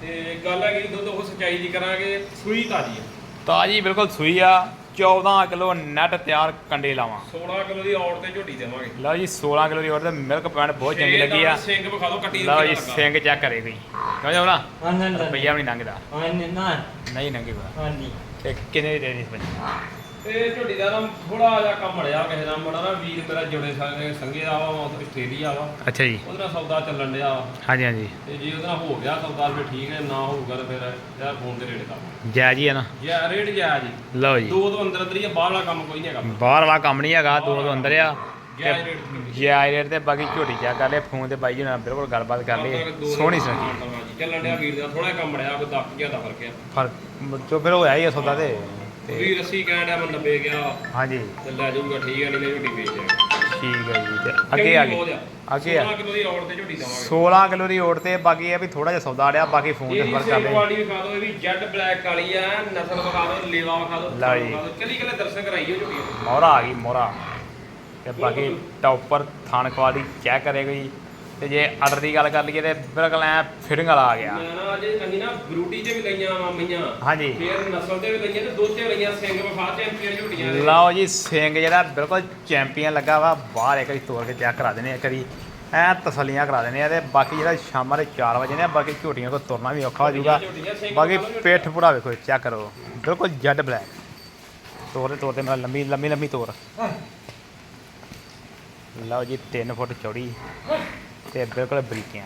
ਤੇ ਗੱਲ ਹੈ ਕਿ ਦੁੱਧ ਉਹ ਸਚਾਈ ਦੀ ਕਰਾਂਗੇ ਸੂਈ ਤਾਜੀ ਆ। ਤਾਜੀ ਬਿਲਕੁਲ ਸੂਈ ਆ। 14 ਕਿਲੋ ਨੈਟ ਤਿਆਰ ਕੰਡੇ ਲਾਵਾਂ। 16 ਕਿਲੋ ਦੀ ਔੜ ਤੇ ਝੋਟੀ ਦੇਵਾਂਗੇ। ਲਓ ਜੀ 16 ਕਿਲੋ ਦੀ ਔਰ ਤੇ ਮਿਲਕ ਪੁਆਇੰਟ ਬਹੁਤ ਚੰਗੀ ਲੱਗੀ ਆ। ਸਿੰਘ ਵਿਖਾ ਦਿਓ ਕੱਟੀ ਲਓ ਜੀ ਲੱਗਾ। ਸਿੰਘ ਚੈੱਕ ਕਰੇ ਕੋਈ। ਕਿਉਂ ਜਾਉਣਾ ਰੁਪਈਆ ਵੀ ਨਹੀਂ ਲੰਘਦਾ। ਨਹੀਂ ਲੰਘੇਗਾ। ਤੇ ਕਿੰਨੇ ਦੀ ਦੇਣੀ ਸੀ ਤੇ ਝੋਟੀ ਦਾ ਨਾ ਥੋੜਾ ਜਿਹਾ ਕੰਮ ਅੜਿਆ ਕਿਸੇ ਦਾ ਮੁੰਡਾ ਨਾ ਵੀਰ ਮੇਰਾ ਜੁੜੇ ਸੰਗੇ ਸੰਗੇ ਦਾ ਵਾ ਉਹ ਆਸਟ੍ਰੇਲੀਆ ਵਾ। ਅੱਛਾ ਜੀ। ਉਹਦੇ ਨਾਲ ਸੌਦਾ ਚੱਲਣ ਡਿਆ ਵਾ। ਹਾਂਜੀ ਹਾਂਜੀ। ਤੇ ਜੇ ਉਹਦੇ ਨਾਲ ਹੋ ਗਿਆ ਸੌਦਾ ਫਿਰ ਠੀਕ ਹੈ ਨਾ ਹੋਊਗਾ ਤਾਂ ਫਿਰ ਯਾਰ ਫੋਨ ਤੇ ਰੇਟ ਕਰ ਜੈ ਜੀ ਹੈ ਨਾ। ਜੇ ਰੇਟ ਜਾ ਜੀ ਲਓ ਜੀ। ਦੋ ਤੋਂ ਅੰਦਰ ਅੰਦਰ ਹੀ ਆ, ਬਾਹਰਲਾ ਕੰਮ ਕੋਈ ਨਹੀਂ ਹੈਗਾ। ਬਾਹਰ ਵਾਲਾ ਕੰਮ ਨਹੀਂ ਹੈਗਾ ਦੋ ਤੋਂ ਅੰਦਰ ਆ। ਜੈ ਰੇਟ ਤੇ ਬਾਕੀ ਝੋਟੀ ਚੈੱਕ ਕਰ ਲੈ ਫੋਨ ਤੇ ਬਾਈ ਜੀ ਨਾਲ ਬਿਲਕੁਲ ਗੱਲਬਾਤ ਕਰ ਲਈ ਸੋਹਣੀ ਸੁਣਕੀ ਚੱਲਣ ਡਿਆ ਵੀਰ ਦਾ ਥੋੜਾ ਕੰਮ ਅੜਿਆ ਕੋਈ 10 ਗਿਆ ਦਾ ਫ਼ਰਕ ਆ ਪਰ ਚੋ ਫਿਰ ਹੋਇਆ ਹੀ ਆ ਸੌਦਾ ਤੇ। 80 ਕਹਿਣ ਡਿਆ ਮੈਂ 90 ਗਿਆ। ਹਾਂਜੀ। ਤੇ ਲੈ ਜਾਊਗਾ ਠੀਕ ਹੈ ਨਹੀਂ ਤੇ ਝੋਟੀ ਵੇਚ ਜਾਏਗਾ ਠੀਕ ਹੈ ਜੀ ਤੇ ਅੱਗੇ ਆ ਗਏ। ਅੱਗੇ ਆ। 16 ਕਿਲੋ ਦੀ ਔੜ ਤੇ ਝੋਟੀ ਦਵਾਂਗੇ। 16 ਕਿਲੋ ਦੀ ਓਟ ਤੇ ਬਾਕੀ ਇਹ ਵੀ ਥੋੜਾ ਜਿਹਾ ਸੌਦਾ ਅੜਿਆ ਬਾਕੀ ਫੋਨ ਤੇ ਫ਼ਰਕ ਕਰ ਲੈ ਕੁਆਲਿਟੀ ਵਿਖਾ ਦਿਓ ਇਹ ਵੀ ਜੈਡ ਬਲੈਕ ਵਾਲੀ ਆ ਨਸਲ ਵਿਖਾ ਦਿਓ ਲੇਵਾ ਵਿਖਾ ਦਿਓ ਲਓ ਜੀ। ਚਲੀ ਗਲੇ ਦਰਸ਼ਨ ਕਰਾਈਓ ਝੋਟੀ। ਮੋਹਰਾ ਆ ਗਈ ਮੋਹਰਾ। ਤੇ ਬਾਕੀ ਟੌਪਰ ਥਾਣ ਕੁਆਲਿਟੀ ਚੈੱਕ ਕਰੇ ਕੋਈ ਤੇ ਜੇ ਆਰਡਰ ਦੀ ਗੱਲ ਕਰ ਲਈਏ ਤੇ ਬਿਲਕੁਲ ਐ ਫਿਟਿੰਗ ਵਾਲਾ ਆ ਗਿਆ। ਮੈਂ ਨਾ ਅੱਜ ਅਸੀਂ ਨਾ ਬਰੂਟੀ 'ਚ ਵੀ ਲਈਆਂ ਵਾ ਮਈਆਂ। ਹਾਂਜੀ। ਫੇਰ ਨਸਲ ਤੇ ਵੀ ਲਈਆਂ ਤੇ ਦੋ ਤੇ ਲਈਆਂ ਸਿੰਘ ਵਿਖਾ ਚੈਂਪੀਅਨ ਝੋਟੀਆਂ ਦੇ। ਲਓ ਜੀ ਸਿੰਘ ਜਿਹੜਾ ਬਿਲਕੁਲ ਚੈਂਪੀਅਨ ਲੱਗਾ ਵਾ ਬਾਹਰ ਇੱਕ ਵਾਰੀ ਤੋੜ ਕੇ ਚੈੱਕ ਕਰਾ ਦਿੰਦੇ ਆ ਇੱਕ ਵਾਰੀ ਐ ਤਸੱਲੀਆਂ ਕਰਾ ਦੇਣੇ ਆ ਤੇ ਬਾਕੀ ਜਿਹੜਾ ਸ਼ਾਮਾਂ ਦੇ 4 ਵਜੇ ਨੇ ਬਾਕੀ ਝੋਟੀਆਂ ਕੋ ਤੁਰਨਾ ਵੀ ਔਖਾ ਹੋ ਜਾਊਗਾ। ਝੋਟੀਆਂ ਸਿੰਘ ਬਾਕੀ ਵਾਲਾ ਪੇਠ ਪੂੜਾ ਵੇਖੋ ਚੈੱਕ ਕਰੋ। ਬਿਲਕੁਲ ਜੈਡ ਬਲੈਕ ਤੋਰ ਦੇ ਤੋਰ ਤੇ ਮੇਰਾ ਲੰਮੀ ਲੰਮੀ ਲੰਮੀ ਤੋਰ ਲਓ ਜੀ 3 ਫੁੱਟ ਚੌੜੀ। ਤੇ ਬਿਲਕੁਲ ਬਰੀਕੀਆਂ।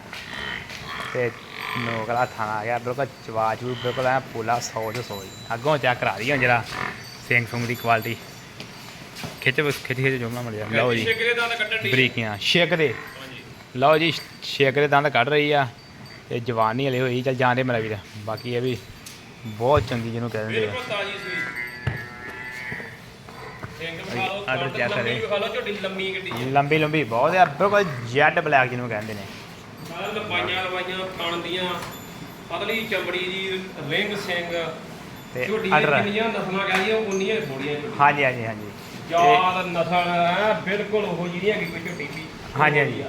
ਤੇ ਨੋਕਲਾ ਥਾਣਾ ਆ ਗਿਆ ਬਿਲਕੁਲ ਚਵਾਚ ਵੀ ਬਿਲਕੁਲ ਐ ਪੂਲਾ 100 ਚ 100 ਜੀ ਅੱਗੋਂ ਚੈੱਕ ਕਰਾ ਰਹੀ ਹਾਂ ਜਰਾ ਸਿੰਘ ਸੁੰਗ ਦੀ ਕੁਆਲਿਟੀ ਖਿੱਚ ਖਿੱਚ ਖਿੱਚ ਜੁਮਲਾ ਮਿਲ ਜਾਂਦਾ ਲਓ ਜੀ ਬਰੀਕੀਆਂ ਛੇਕ ਦੇ ਲਓ ਜੀ ਛੇਕ ਦੇ ਦੰਦ ਕੱਢ ਰਹੀ ਆ। ਤੇ ਜਵਾਨ ਹਲੇ ਹੋਈ ਚੱਲ ਜਾਂਦੇ ਮੇਰਾ ਵੀਰ। ਬਾਕੀ ਇਹ ਵੀ ਬਹੁਤ ਚੰਗੀ ਜਿਹਨੂੰ ਕਹਿ ਦਿੰਦੇ ਆ। ਆਰਡਰ ਚੈੱਕ ਕਰੇ। ਲੰਮੀ ਵਿਖਾ ਲਓ ਝੋਟੀ ਲੰਮੀ ਗੱਡੀ ਹੈ ਲੰਬੀ ਲੰਬੀ ਬਹੁਤ ਆ ਬਿਲਕੁਲ ਜੈਡ ਬਲੈਕ ਜਿਹਨੂੰ ਕਹਿੰਦੇ ਨੇ। ਸਾਰਾ ਲੰਬਾਈਆਂ ਲੰਬਾਈਆਂ ਖਾਣ ਦੀਆਂ। ਪਤਲੀ ਚਮੜੀ ਦੀ ਰਿੰਗ ਸਿੰਘ ਤੇ ਝੋਟੀਆਂ ਆਰਡਰ ਕਿੰਨੀਆਂ ਨਸਲਾਂ ਕਹਿੰਦੀਆਂ ਉਨੀਆਂ ਹੀ ਥੋੜੀਆਂ ਝੋਟੀਆਂ। ਹਾਂਜੀ ਹਾਂਜੀ ਹਾਂਜੀ। ਯਾਦ ਨਸਲ ਐ ਬਿਲਕੁਲ ਉਹ ਜਿਹੜੀ ਹੈਗੀ ਕੋਈ ਝੋਟੀ ਵੀ। ਹਾਂਜੀ, ਹਾਂਜੀ।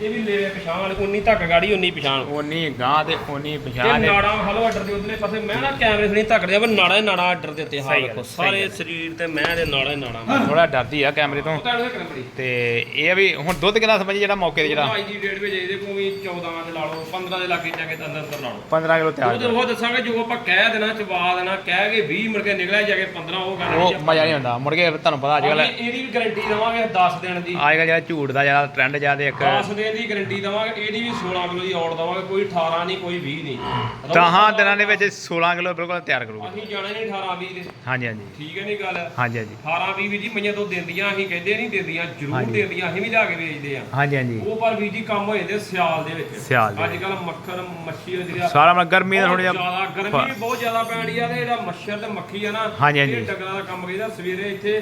ਇਹ ਵੀ ਲੈ ਪਛਾਣ ਉਨੀ ਧੱਕ ਗਾੜੀ ਉਨੀ ਪਛਾਣ। ਉਨੀ ਗਾਂ ਤੇ ਉਨੀ ਤੇ ਪਛਾਣ ਹੈ। ਨਾੜਾਂ ਹਲੋ ਆਰਡਰ ਦੇ ਉਧਰਲੇ ਪਾਸੇ ਮੈਂ ਨਾ ਕੈਮਰੇ ਨਹੀਂ ਧੱਕਦੇ ਆ ਪਰ ਨਾੜਾ ਹੀ ਨਾੜਾ ਆਰਡਰ ਦੇ ਉੱਤੇ ਹਾਂ ਸਹੀ ਗੱਲ, ਦੇਖੋ ਸਹੀ ਸਾਰੇ ਗੱਲ। ਸਰੀਰ ਤੇ ਮੈਂ ਦੇ ਨਾੜਾ ਹੀ ਨਾੜਾ ਥੋੜਾ ਡਰਦੀ ਆ ਕੈਮਰੇ ਤੋਂ। ਪਤਾ ਨਹੀਂ ਕਿੰਨਾ ਬੜੀ ਤੇ ਇਹ ਆ ਵੀ ਹੁਣ ਦੁੱਧ ਕਿੰਨਾ ਸਮਝੀ ਜਿਹੜਾ ਮੌਕੇ ਤੇ ਜਿਹੜਾ? ਅੱਜ ਦੀ ਡੇਟ ਵਿੱਚ ਇਹਦੇ ਕੋਲ ਵੀ 14 ਦੇ ਲਾ ਲਓ 15 ਦੇ ਲਾਗੇ ਜਾ ਕੇ ਤਾਂ ਅੰਦਰ ਅੰਦਰ ਲਾ ਲਓ। 15 ਕਿਲੋ ਤਿਆਰ ਉਹ ਤੇ ਉਹ ਦੱਸਾਂਗੇ ਜੋ ਆਪਾਂ ਕਹਿ ਦੇਣਾ ਚਵਾ ਦੇਣਾ ਕਹਿ ਕੇ 20 ਮੁੜ ਕੇ ਨਿਕਲਿਆ ਜਾ ਕੇ 15 ਉਹ ਗੱਲ ਉਹ ਮਜ਼ਾ ਨਹੀਂ ਹੁੰਦਾ ਮੁੜ ਕੇ ਤੁਹਾਨੂੰ ਪਤਾ ਅੱਜ ਕੱਲ ਅਸੀਂ ਇਹਦੀ ਵੀ ਗਾਰੰਟੀ ਦਵਾਂਗੇ 10 ਦਿਨ ਦੀ। ਅੱਜ ਕੱਲ ਜਿਹੜਾ ਝੂਠ ਦਾ ਜਿਹੜਾ ਟ੍ਰੈਂਡ ਜ਼ਿਆਦਾ ਇੱਕ 10 ਦਿਨ ਦੀ ਗਾਰੰਟੀ ਦਵਾਂਗੇ ਇਹਦੀ ਵੀ 16 ਕਿਲੋ ਦੀ ਔੜ ਦਵਾਂਗੇ ਕੋਈ 18 ਨਹੀਂ ਕੋਈ 20 ਨਹੀਂ। ਦਹਾਂ ਦਿਨਾਂ ਦੇ ਵਿੱਚ 16 ਕਿਲੋ ਬਿਲਕੁਲ ਤਿਆਰ ਕਰੂਗਾ। ਅਸੀਂ ਜਾਣਾ ਨਹੀਂ 18 20 ਦੇ। ਹਾਂਜੀ ਹਾਂਜੀ। ਠੀਕ ਹੈ ਨਹੀਂ ਗੱਲ? ਹਾਂਜੀ ਹਾਂਜੀ। 18 20 ਵੀ ਜੀ ਮਈਆਂ ਤੋਂ ਦਿੰਦੀਆਂ ਅਸੀਂ ਕਹਿੰਦੇ ਨਹੀਂ ਦਿੰਦੀਆਂ ਜ਼ਰੂਰ। ਦਿੰਦੀਆਂ ਅਸੀਂ ਵੀ ਲਿਆ ਕੇ ਵੇਚਦੇ ਆ। ਹਾਂਜੀ ਹਾਂਜੀ। ਉਹ ਪਰ ਵੀ ਜੀ ਕੰਮ ਹੋ ਜਾਂਦੇ ਸਿਆਲ ਦੇ ਵਿੱਚ। ਸਿਆਲ ਅੱਜ ਕੱਲ ਮੱਖਰ ਮੱਛੀ ਜਿਹੜੀ ਸਾਰਾ ਮਤਲਬ ਗਰਮੀ ਦਾ ਥੋੜਾ ਜਿਹਾ ਜ਼ਿਆਦਾ ਗਰਮੀ ਬਹੁਤ ਜ਼ਿਆਦਾ ਪੈਣੀ ਆ ਤੇ ਜਿਹੜਾ ਮੱਛਰ ਤੇ ਮੱਖੀ ਆ ਨਾ। ਇਹ ਡੰਗਰਾਂ ਦਾ ਕੰਮ ਕੀਤਾ ਸਵੇਰੇ ਇੱਥੇ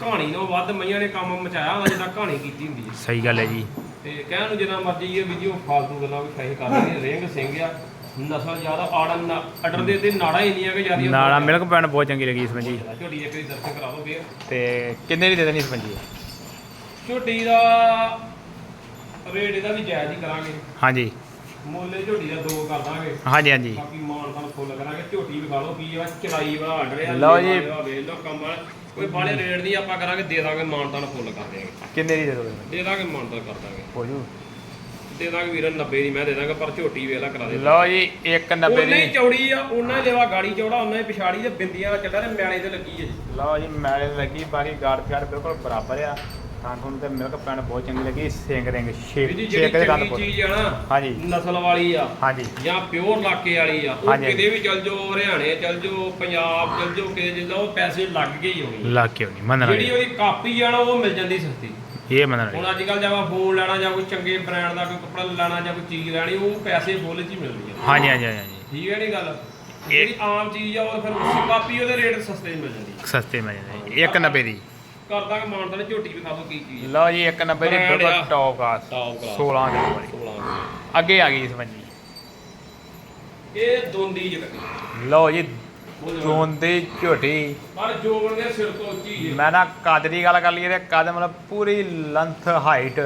ਕਹਾਣੀ ਤੋਂ ਵੱਧ ਮਈਆਂ ਨੇ ਕੰਮ ਮਚਾਇਆ ਹੁੰਦਾ ਜਿੱਦਾਂ ਕਹਾਣੀ ਕੀਤੀ ਹੁੰਦੀ ਹੈ ਸਹੀ ਗੱਲ ਹੈ ਜੀ। ਤੇ ਕਹਿਣ ਨੂੰ ਜਿੰਨਾ ਮਰਜ਼ੀ ਇਹ ਵੀ ਜੀ ਉਹ ਫਾਲਤੂ ਗੱਲਾਂ ਵੀ ਖਾਈ ਕਰਦੇ ਰਿੰਗ ਸਿੰਘ ਆ ਨਸਲ ਜ਼ਿਆਦਾ ਆੜਨ ਆਰਡਰ ਦੇ ਤੇ ਨਾੜਾ ਹੀ ਨਹੀਂ ਆ ਕਿ ਜ਼ਿਆਦਾ ਨਾਲਾ ਮਿਲਕ ਪੈਣ ਬਹੁਤ ਚੰਗੀ ਲੱਗੀ ਇਸ ਪੰਜੀ ਝੋਟੀ ਇੱਕ ਦੀ ਦਰਸ਼ਨ ਕਰਾ ਦੋ ਫੇਰ ਤੇ ਕਿੰਨੇ ਦੀ ਦੇ ਦੇਣੀ ਇਸ ਪੰਜੀ? ਝੋਟੀ ਦਾ ਰੇਟ ਇਹਦਾ ਵੀ ਜਾਇਜ਼ ਹੀ ਕਰਾਂਗੇ। ਹਾਂਜੀ। ਮੁੱਲ ਝੋਟੀ ਦਾ ਦੋ ਕਰ ਦਾਂਗੇ। ਹਾਂਜੀ ਹਾਂਜੀ। ਬਾਕੀ ਮਾਨ ਤਾਂ ਫੁੱਲ ਕਰਾਂਗੇ ਝੋਟੀ ਵਿਖਾ ਲਓ ਕੀ ਆ ਚੜਾਈ ਵਾਲਾ ਆਰਡਰ ਆ ਲਓ ਜੀ। ਵੇਖ ਲਓ। ਕੋਈ ਬਾਲੇ ਰੇਟ ਨਹੀਂ ਆਪਾਂ ਕਰਾਂਗੇ ਦੇ ਦਾਂਗੇ ਮਾਨ ਤਾਂ ਫੁੱਲ ਕਰ ਦਿਆਂਗੇ। ਕਿੰਨੇ ਦੀ ਦੇ ਦੋਗੇ? ਦੇ ਦਾਂਗੇ ਮਾਨ ਤਾਂ ਕਰ ਦਾਂਗੇ। ਹੋ ਜੂ। ਦੇ ਦਾਂਗੇ ਵੀਰ 90 ਦੀ ਮੈਂ ਦੇ ਦਾਂਗਾ ਪਰ ਝੋਟੀ ਵੇਲਾ ਕਰਾ ਦੇ। ਲਓ ਜੀ 190 ਉਹਨੇ ਹੀ ਦੀ। ਚੌੜੀ ਆ ਉਹਨਾਂ ਹੀ ਲੈਵਾ ਗਾੜੀ ਚੌੜਾ ਉਹਨਾਂ ਹੀ ਪਿਛਾੜੀ ਤੇ ਬਿੰਦੀਆਂ ਦਾ ਚੱਡਾ ਤੇ ਮੈਲੇ ਤੇ ਲੱਗੀ ਹੈ ਲਓ ਜੀ ਮੈਲੇ ਲੱਗੀ ਬਾਕੀ ਗਾਰਡ ਫਿਆਰ ਬਿਲਕੁਲ ਬਰਾਬਰ ਆ। ਤਾਂ ਤੁਹਾਨੂੰ ਤੇ ਮਿਲਕ ਪੈਣ ਬਹੁਤ ਚੰਗੀ ਲੱਗੀ ਸਿੰਗ ਰਿੰਗ ਸ਼ੇਪ ਵੀ ਜੀ ਛੇਕ ਦੇ ਜਿਹੜੀ ਦੰਦ ਚੰਗੀ ਚੀਜ਼ ਆ ਨਾ ਹਾਂਜੀ। ਨਸਲ ਵਾਲੀ ਆ ਹਾਂਜੀ। ਜਾਂ ਪਿਓਰ ਇਲਾਕੇ ਵਾਲੀ ਆ ਉਹ ਹਾਂਜੀ। ਕਿਤੇ ਵੀ ਚੱਲ ਜਾਓ ਹਰਿਆਣੇ ਚੱਲ ਜਾਓ ਪੰਜਾਬ ਚੱਲ ਜਾਓ ਕਿਤੇ ਜਿੱਦਾਂ ਉਹ ਪੈਸੇ ਲੱਗ ਗਏ ਹੀ ਹੋਣੀ ਲੱਗ ਕੇ ਨਹੀਂ ਮੰਨਣਾ ਜਿਹੜੀ ਉਹਦੀ ਕਾਪੀ ਆ ਨਾ ਉਹ ਮਿਲ ਜਾਂਦੀ ਸਸਤੀ। ਇਹ ਮੰਨਣਾ ਹੁਣ ਅੱਜ ਕੱਲ ਜਾਵਾ ਫੋਨ ਲੈਣਾ ਜਾਂ ਕੋਈ ਚੰਗੇ ਬ੍ਰਾਂਡ ਦਾ ਕੋਈ ਕੱਪੜਾ ਲੈਣਾ ਜਾਂ ਕੋਈ ਚੀਜ਼ ਲੈਣੀ ਉਹ ਪੈਸੇ ਫੁੱਲ 'ਚ ਹੀ ਮਿਲਦੀ ਆ। ਹਾਂਜੀ ਹਾਂਜੀ ਹਾਂਜੀ ਹਾਂਜੀ। ਠੀਕ ਹੈ ਨਹੀਂ ਗੱਲ? ਜਿਹੜੀ ਆਮ ਚੀਜ਼ ਆ ਉਹ ਫਿਰ ਉਸੇ ਕਾਪੀ ਉਹਦੇ ਰੇਟ ਸਸਤੇ 'ਚ ਮਿਲ ਜਾਂਦੀ ਸਸਤੇ ਮਿਲ ਜਾਂਦੇ 190 ਦੀ। ਕਰ ਦਾਂਗੇ ਮਾਨਤਾ ਨੇ ਝੋਟੀ ਵੀ ਖਾ ਲਓ ਕੀ ਚੀਜ਼ ਲਓ ਜੀ 190 ਦੀ Brand ਬਿਲਕੁਲ ਆ। ਟੌਪ ਕਲਾਸ 16 ਕਿਲੋ ਵਾਲੀ 16 ਅੱਗੇ ਆ ਗਈ ਇਸ ਇਹ ਦੋਂਦੀ ਜਿਹੜੀ ਲਓ ਜੀ ਦੋਂਦੇ ਝੋਟੀ। ਪਰ ਜੋਬਨ ਦੇ ਸਿਰ ਤੋਂ ਉੱਚੀ ਜੇ ਮੈਂ ਨਾ ਕੱਦ ਦੀ ਗੱਲ ਕਰ ਲਈਏ ਤੇ ਕੱਦ ਮਤਲਬ ਪੂਰੀ ਲੈਂਥ ਹਾਈਟ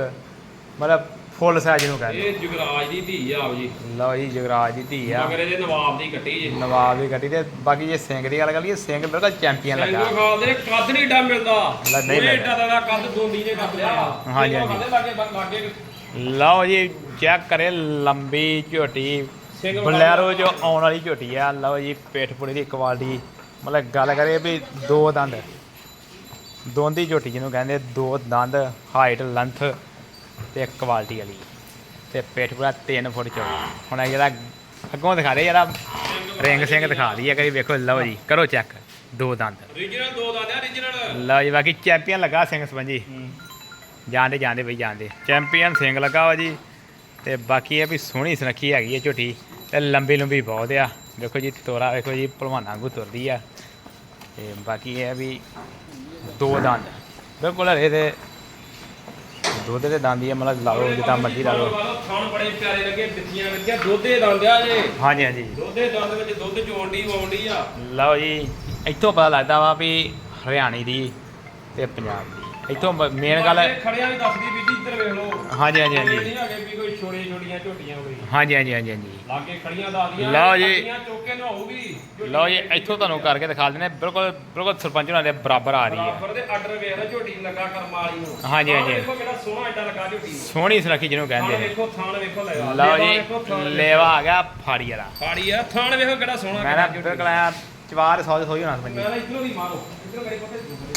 ਮਤਲਬ ਫੁੱਲ ਸਾਈਜ਼ ਨੂੰ ਕਹਿੰਦੇ ਇਹ ਜੁਗਰਾਜ ਦੀ ਧੀ ਆ ਆਓ ਜੀ। ਲਓ ਜੀ ਜਗਰਾਜ ਦੀ ਧੀ ਆ। ਮਗਰ ਇਹਦੇ ਨਵਾਬ ਦੀ ਕੱਟੀ ਜੇ। ਨਵਾਬ ਦੀ ਗੱਡੀ ਤੇ ਬਾਕੀ ਜੇ ਸਿੰਘ ਦੀ ਗੱਲ ਕਰ ਲਈਏ ਸਿੰਘ ਬਿਲਕੁਲ ਚੈਂਪੀਅਨ ਲੱਗਾ। ਸੰਗੋ ਖਾਲਦੇ ਕੱਦ ਨਹੀਂ ਡਾ ਮਿਲਦਾ। ਲੈ, ਨਹੀਂ। ਏਡਾ ਦਾ ਕੱਦ ਦੋਂਦੀ ਨੇ ਕਰ ਲਿਆ। ਹਾਂਜੀ, ਹਾਂਜੀ। ਖਾਂਦੇ ਲਾਗੇ ਲਾਗੇ ਲਓ ਜੀ ਚੈੱਕ ਕਰੇ ਲੰਬੀ ਝੋਟੀ। ਸਿੰਘ ਬਲੈਰੋ ਜੋ ਆਉਣ ਵਾਲੀ ਝੋਟੀ ਆ। ਲਓ ਜੀ ਪੇਟ ਪੂੜੇ ਦੀ ਕੁਆਲਿਟੀ ਮਤਲਬ ਗੱਲ ਕਰੇ ਵੀ ਦੋ ਦੰਦ। ਦੋਂਦੀ ਝੋਟੀ ਜਿਹਨੂੰ ਕਹਿੰਦੇ ਦੋ ਦੰਦ ਹਾਈਟ ਲੈਂਥ ਤੇ ਕੁਆਲਿਟੀ ਵਾਲੀ। ਤੇ ਪੇਟ ਪੂਰਾ 3 ਫੁੱਟ ਚੌੜਾ। ਹੁਣ ਇਹ ਜਿਹੜਾ ਅੱਗੋਂ ਦਿਖਾ ਦੇ ਜਿਹੜਾ ਰਿੰਗ ਸਿੰਘ ਦਿਖਾ ਦਈਏ ਕਰੀ ਵੇਖੋ ਲਓ ਜੀ ਕਰੋ ਚੈੱਕ ਦੋ ਦੰਦ। ਰੀਜਨਲ ਦੋ ਦਾ ਨੇ ਰੀਜਨਲ ਲਓ ਜੀ ਬਾਕੀ ਚੈਂਪੀਅਨ ਲੱਗਾ ਸਿੰਘ ਸਪੰਜੀ ਜਾਂਦੇ ਜਾਂਦੇ ਬਈ ਜਾਂਦੇ। ਚੈਂਪੀਅਨ ਸਿੰਘ ਲੱਗਾ ਵਾ ਜੀ ਤੇ ਬਾਕੀ ਇਹ ਵੀ ਸੋਹਣੀ ਸੁਨੱਖੀ ਹੈਗੀ ਹੈ ਝੋਟੀ ਤੇ ਲੰਬੀ ਲੰਬੀ ਬਹੁਤ ਆ। ਦੇਖੋ ਜੀ ਤੋਰਾ ਵੇਖੋ ਜੀ ਭਲਵਾਨਾਂ ਵਾਂਗੂ ਤੁਰਦੀ ਆ। ਤੇ ਬਾਕੀ ਇਹ ਵੀ ਦੋ ਦੰਦ। ਬਿਲਕੁਲ ਹਰੇ ਤੇ ਦੁੱਧ ਦੇ ਦੰਦ ਹੀ ਆ ਮਤਲਬ ਲਾ ਲਓ ਜਿੱਦਾਂ ਮਰਜ਼ੀ ਲਾ ਲਓ। ਖਾਣ ਬੜੇ ਪਿਆਰੇ ਲੱਗੇ ਬਿੱਥੀਆਂ ਵਿੱਚੀਆਂ ਦੋਧੇ ਦੰਦ ਆ ਜੇ। ਹਾਂਜੀ ਹਾਂਜੀ। ਦੋਧੇ ਦੰਦ ਵਿੱਚ ਦੁੱਧ ਚੋਂਡੀ ਵਾਉਂਡੀ ਆ। ਲਓ ਜੀ ਇੱਥੋਂ ਪਤਾ ਲੱਗਦਾ ਵਾ ਵੀ ਹਰਿਆਣੇ ਦੀ ਤੇ ਪੰਜਾਬ ਦੀ। ਇੱਥੋਂ ਮੇਨ ਗੱਲ ਬਾਕੀ ਖੜਿਆ ਵੀ ਦੱਸਦੀ ਵੀ ਜੀ ਇੱਧਰ ਵੇਖ ਲਓ। ਹਾਂਜੀ ਹਾਂਜੀ ਹਾਂਜੀ। ਨਹੀਂ ਹੈਗੇ ਵੀ ਕੋਈ ਛੋੜੀਆਂ ਛੋੜੀਆਂ ਝੋਟੀਆਂ ਹੋਈ ਹਾਂਜੀ ਹਾਂਜੀ ਹਾਂਜੀ ਹਾਂਜੀ। ਲਾਗੇ ਖੜੀਆਂ ਦਾਦੀਆਂ ਲਓ ਜੀ। ਚੋਕੇ ਨਹਾਉਗੀ ਲਓ ਜੀ ਇੱਥੋਂ ਤੁਹਾਨੂੰ ਕਰਕੇ ਦਿਖਾ ਦਿੰਦੇ ਹਾਂ। ਬਿਲਕੁਲ ਬਿਲਕੁਲ ਸਰਪੰਚ ਉਹਨਾਂ ਦੇ ਬਰਾਬਰ ਆ ਰਹੀ ਹੈ। ਬਰਾਬਰ ਦੇ ਆਰਡਰ ਵੇਖ ਲੈ ਝੋਟੀ ਨੂੰ ਲੱਗਾ ਕਰਮ ਵਾਲੀ ਨੂੰ। ਹਾਂਜੀ, ਹਾਂਜੀ। ਦੇਖੋ ਕਿਹੜਾ ਸੋਹਣਾ ਐਡਾ ਲੱਗਾ ਝੋਟੀ ਨੂੰ। ਸੋਹਣੀ ਸੁਨੱਖੀ ਜਿਹਨੂੰ ਕਹਿੰਦੇ ਨੇ। ਵੇਖੋ ਥਾਣ ਵੇਖੋ ਲਗਾ ਲਓ ਜੀ ਲੇਵਾ ਆ ਗਿਆ ਫਾੜੀ ਵਾਲਾ। ਫਾੜੀ ਆ। ਥਾਣ ਵੇਖੋ ਕਿਹੜਾ ਸੋਹਣਾ ਮੈਂ ਨਾ ਬਿਲਕੁਲ ਆਇਆ ਚਵਾਰ ਸੌ ਹੋਣਾ ਸਮਝੀ ਮੈਂ ਨਾ ਇਧਰੋਂ ਹੀ ਮਾਰੋ। ਇਧਰੋਂ ਕਰੀ ਪਤਾ।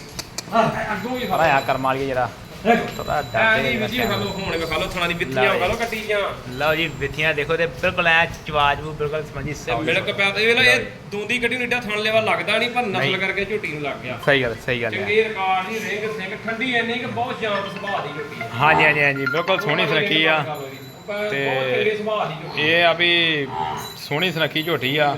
ਹਾਂ ਅੱਗੋਂ ਆ ਕਰਮ ਵਾਲੀ ਜਿਹੜਾ ਥੋੜਾ ਵੀ ਜੀ ਲਓ ਹੁਣ ਵਿਖਾ ਲਓ ਥਾਣਾ ਦੀ ਬਿੱਤੀਆਂ ਲਓ ਵਿਖਾ ਲਓ ਕੱਟੀਆਂ। ਲਓ ਜੀ ਵਿੱਥੀਆਂ ਦੇਖੋ ਤੇ ਬਿਲਕੁਲ ਐ ਚਵਾਜ ਨੂੰ ਬਿਲਕੁਲ ਸਮਝੀ ਤੇ ਸੌ ਮਿਲਕ ਪਿਆ ਤੇ ਇਹ ਵੇਲਾ ਇਹ ਦੂੰਦੀ ਕੱਢੀ ਨੂੰ ਏਡਾ ਥਣ ਲੈਵਾ ਲੱਗਦਾ ਨਹੀਂ ਪਰ ਨਸਲ। ਕਰਕੇ ਝੋਟੀ ਨੂੰ ਲੱਗ ਗਿਆ। ਸਹੀ ਗੱਲ ਸਹੀ ਗੱਲ ਚੰਗੀ ਰਿਕਾਰਡ ਦੀ ਰਿੰਗ ਸਿੰਘ ਠੰਡੀ ਐਨੀ ਕਿ ਬਹੁਤ ਸ਼ਾਂਤ ਸੁਭਾਅ ਦੀ ਝੋਟੀ ਹਾਂਜੀ ਹਾਂਜੀ ਹਾਂਜੀ ਬਿਲਕੁਲ ਸੋਹਣੀ ਸੁਨੱਖੀ ਆ। ਤੇ ਇਹ ਆ ਵੀ ਸੋਹਣੀ ਸੁਨੱਖੀ ਝੋਟੀ ਆ।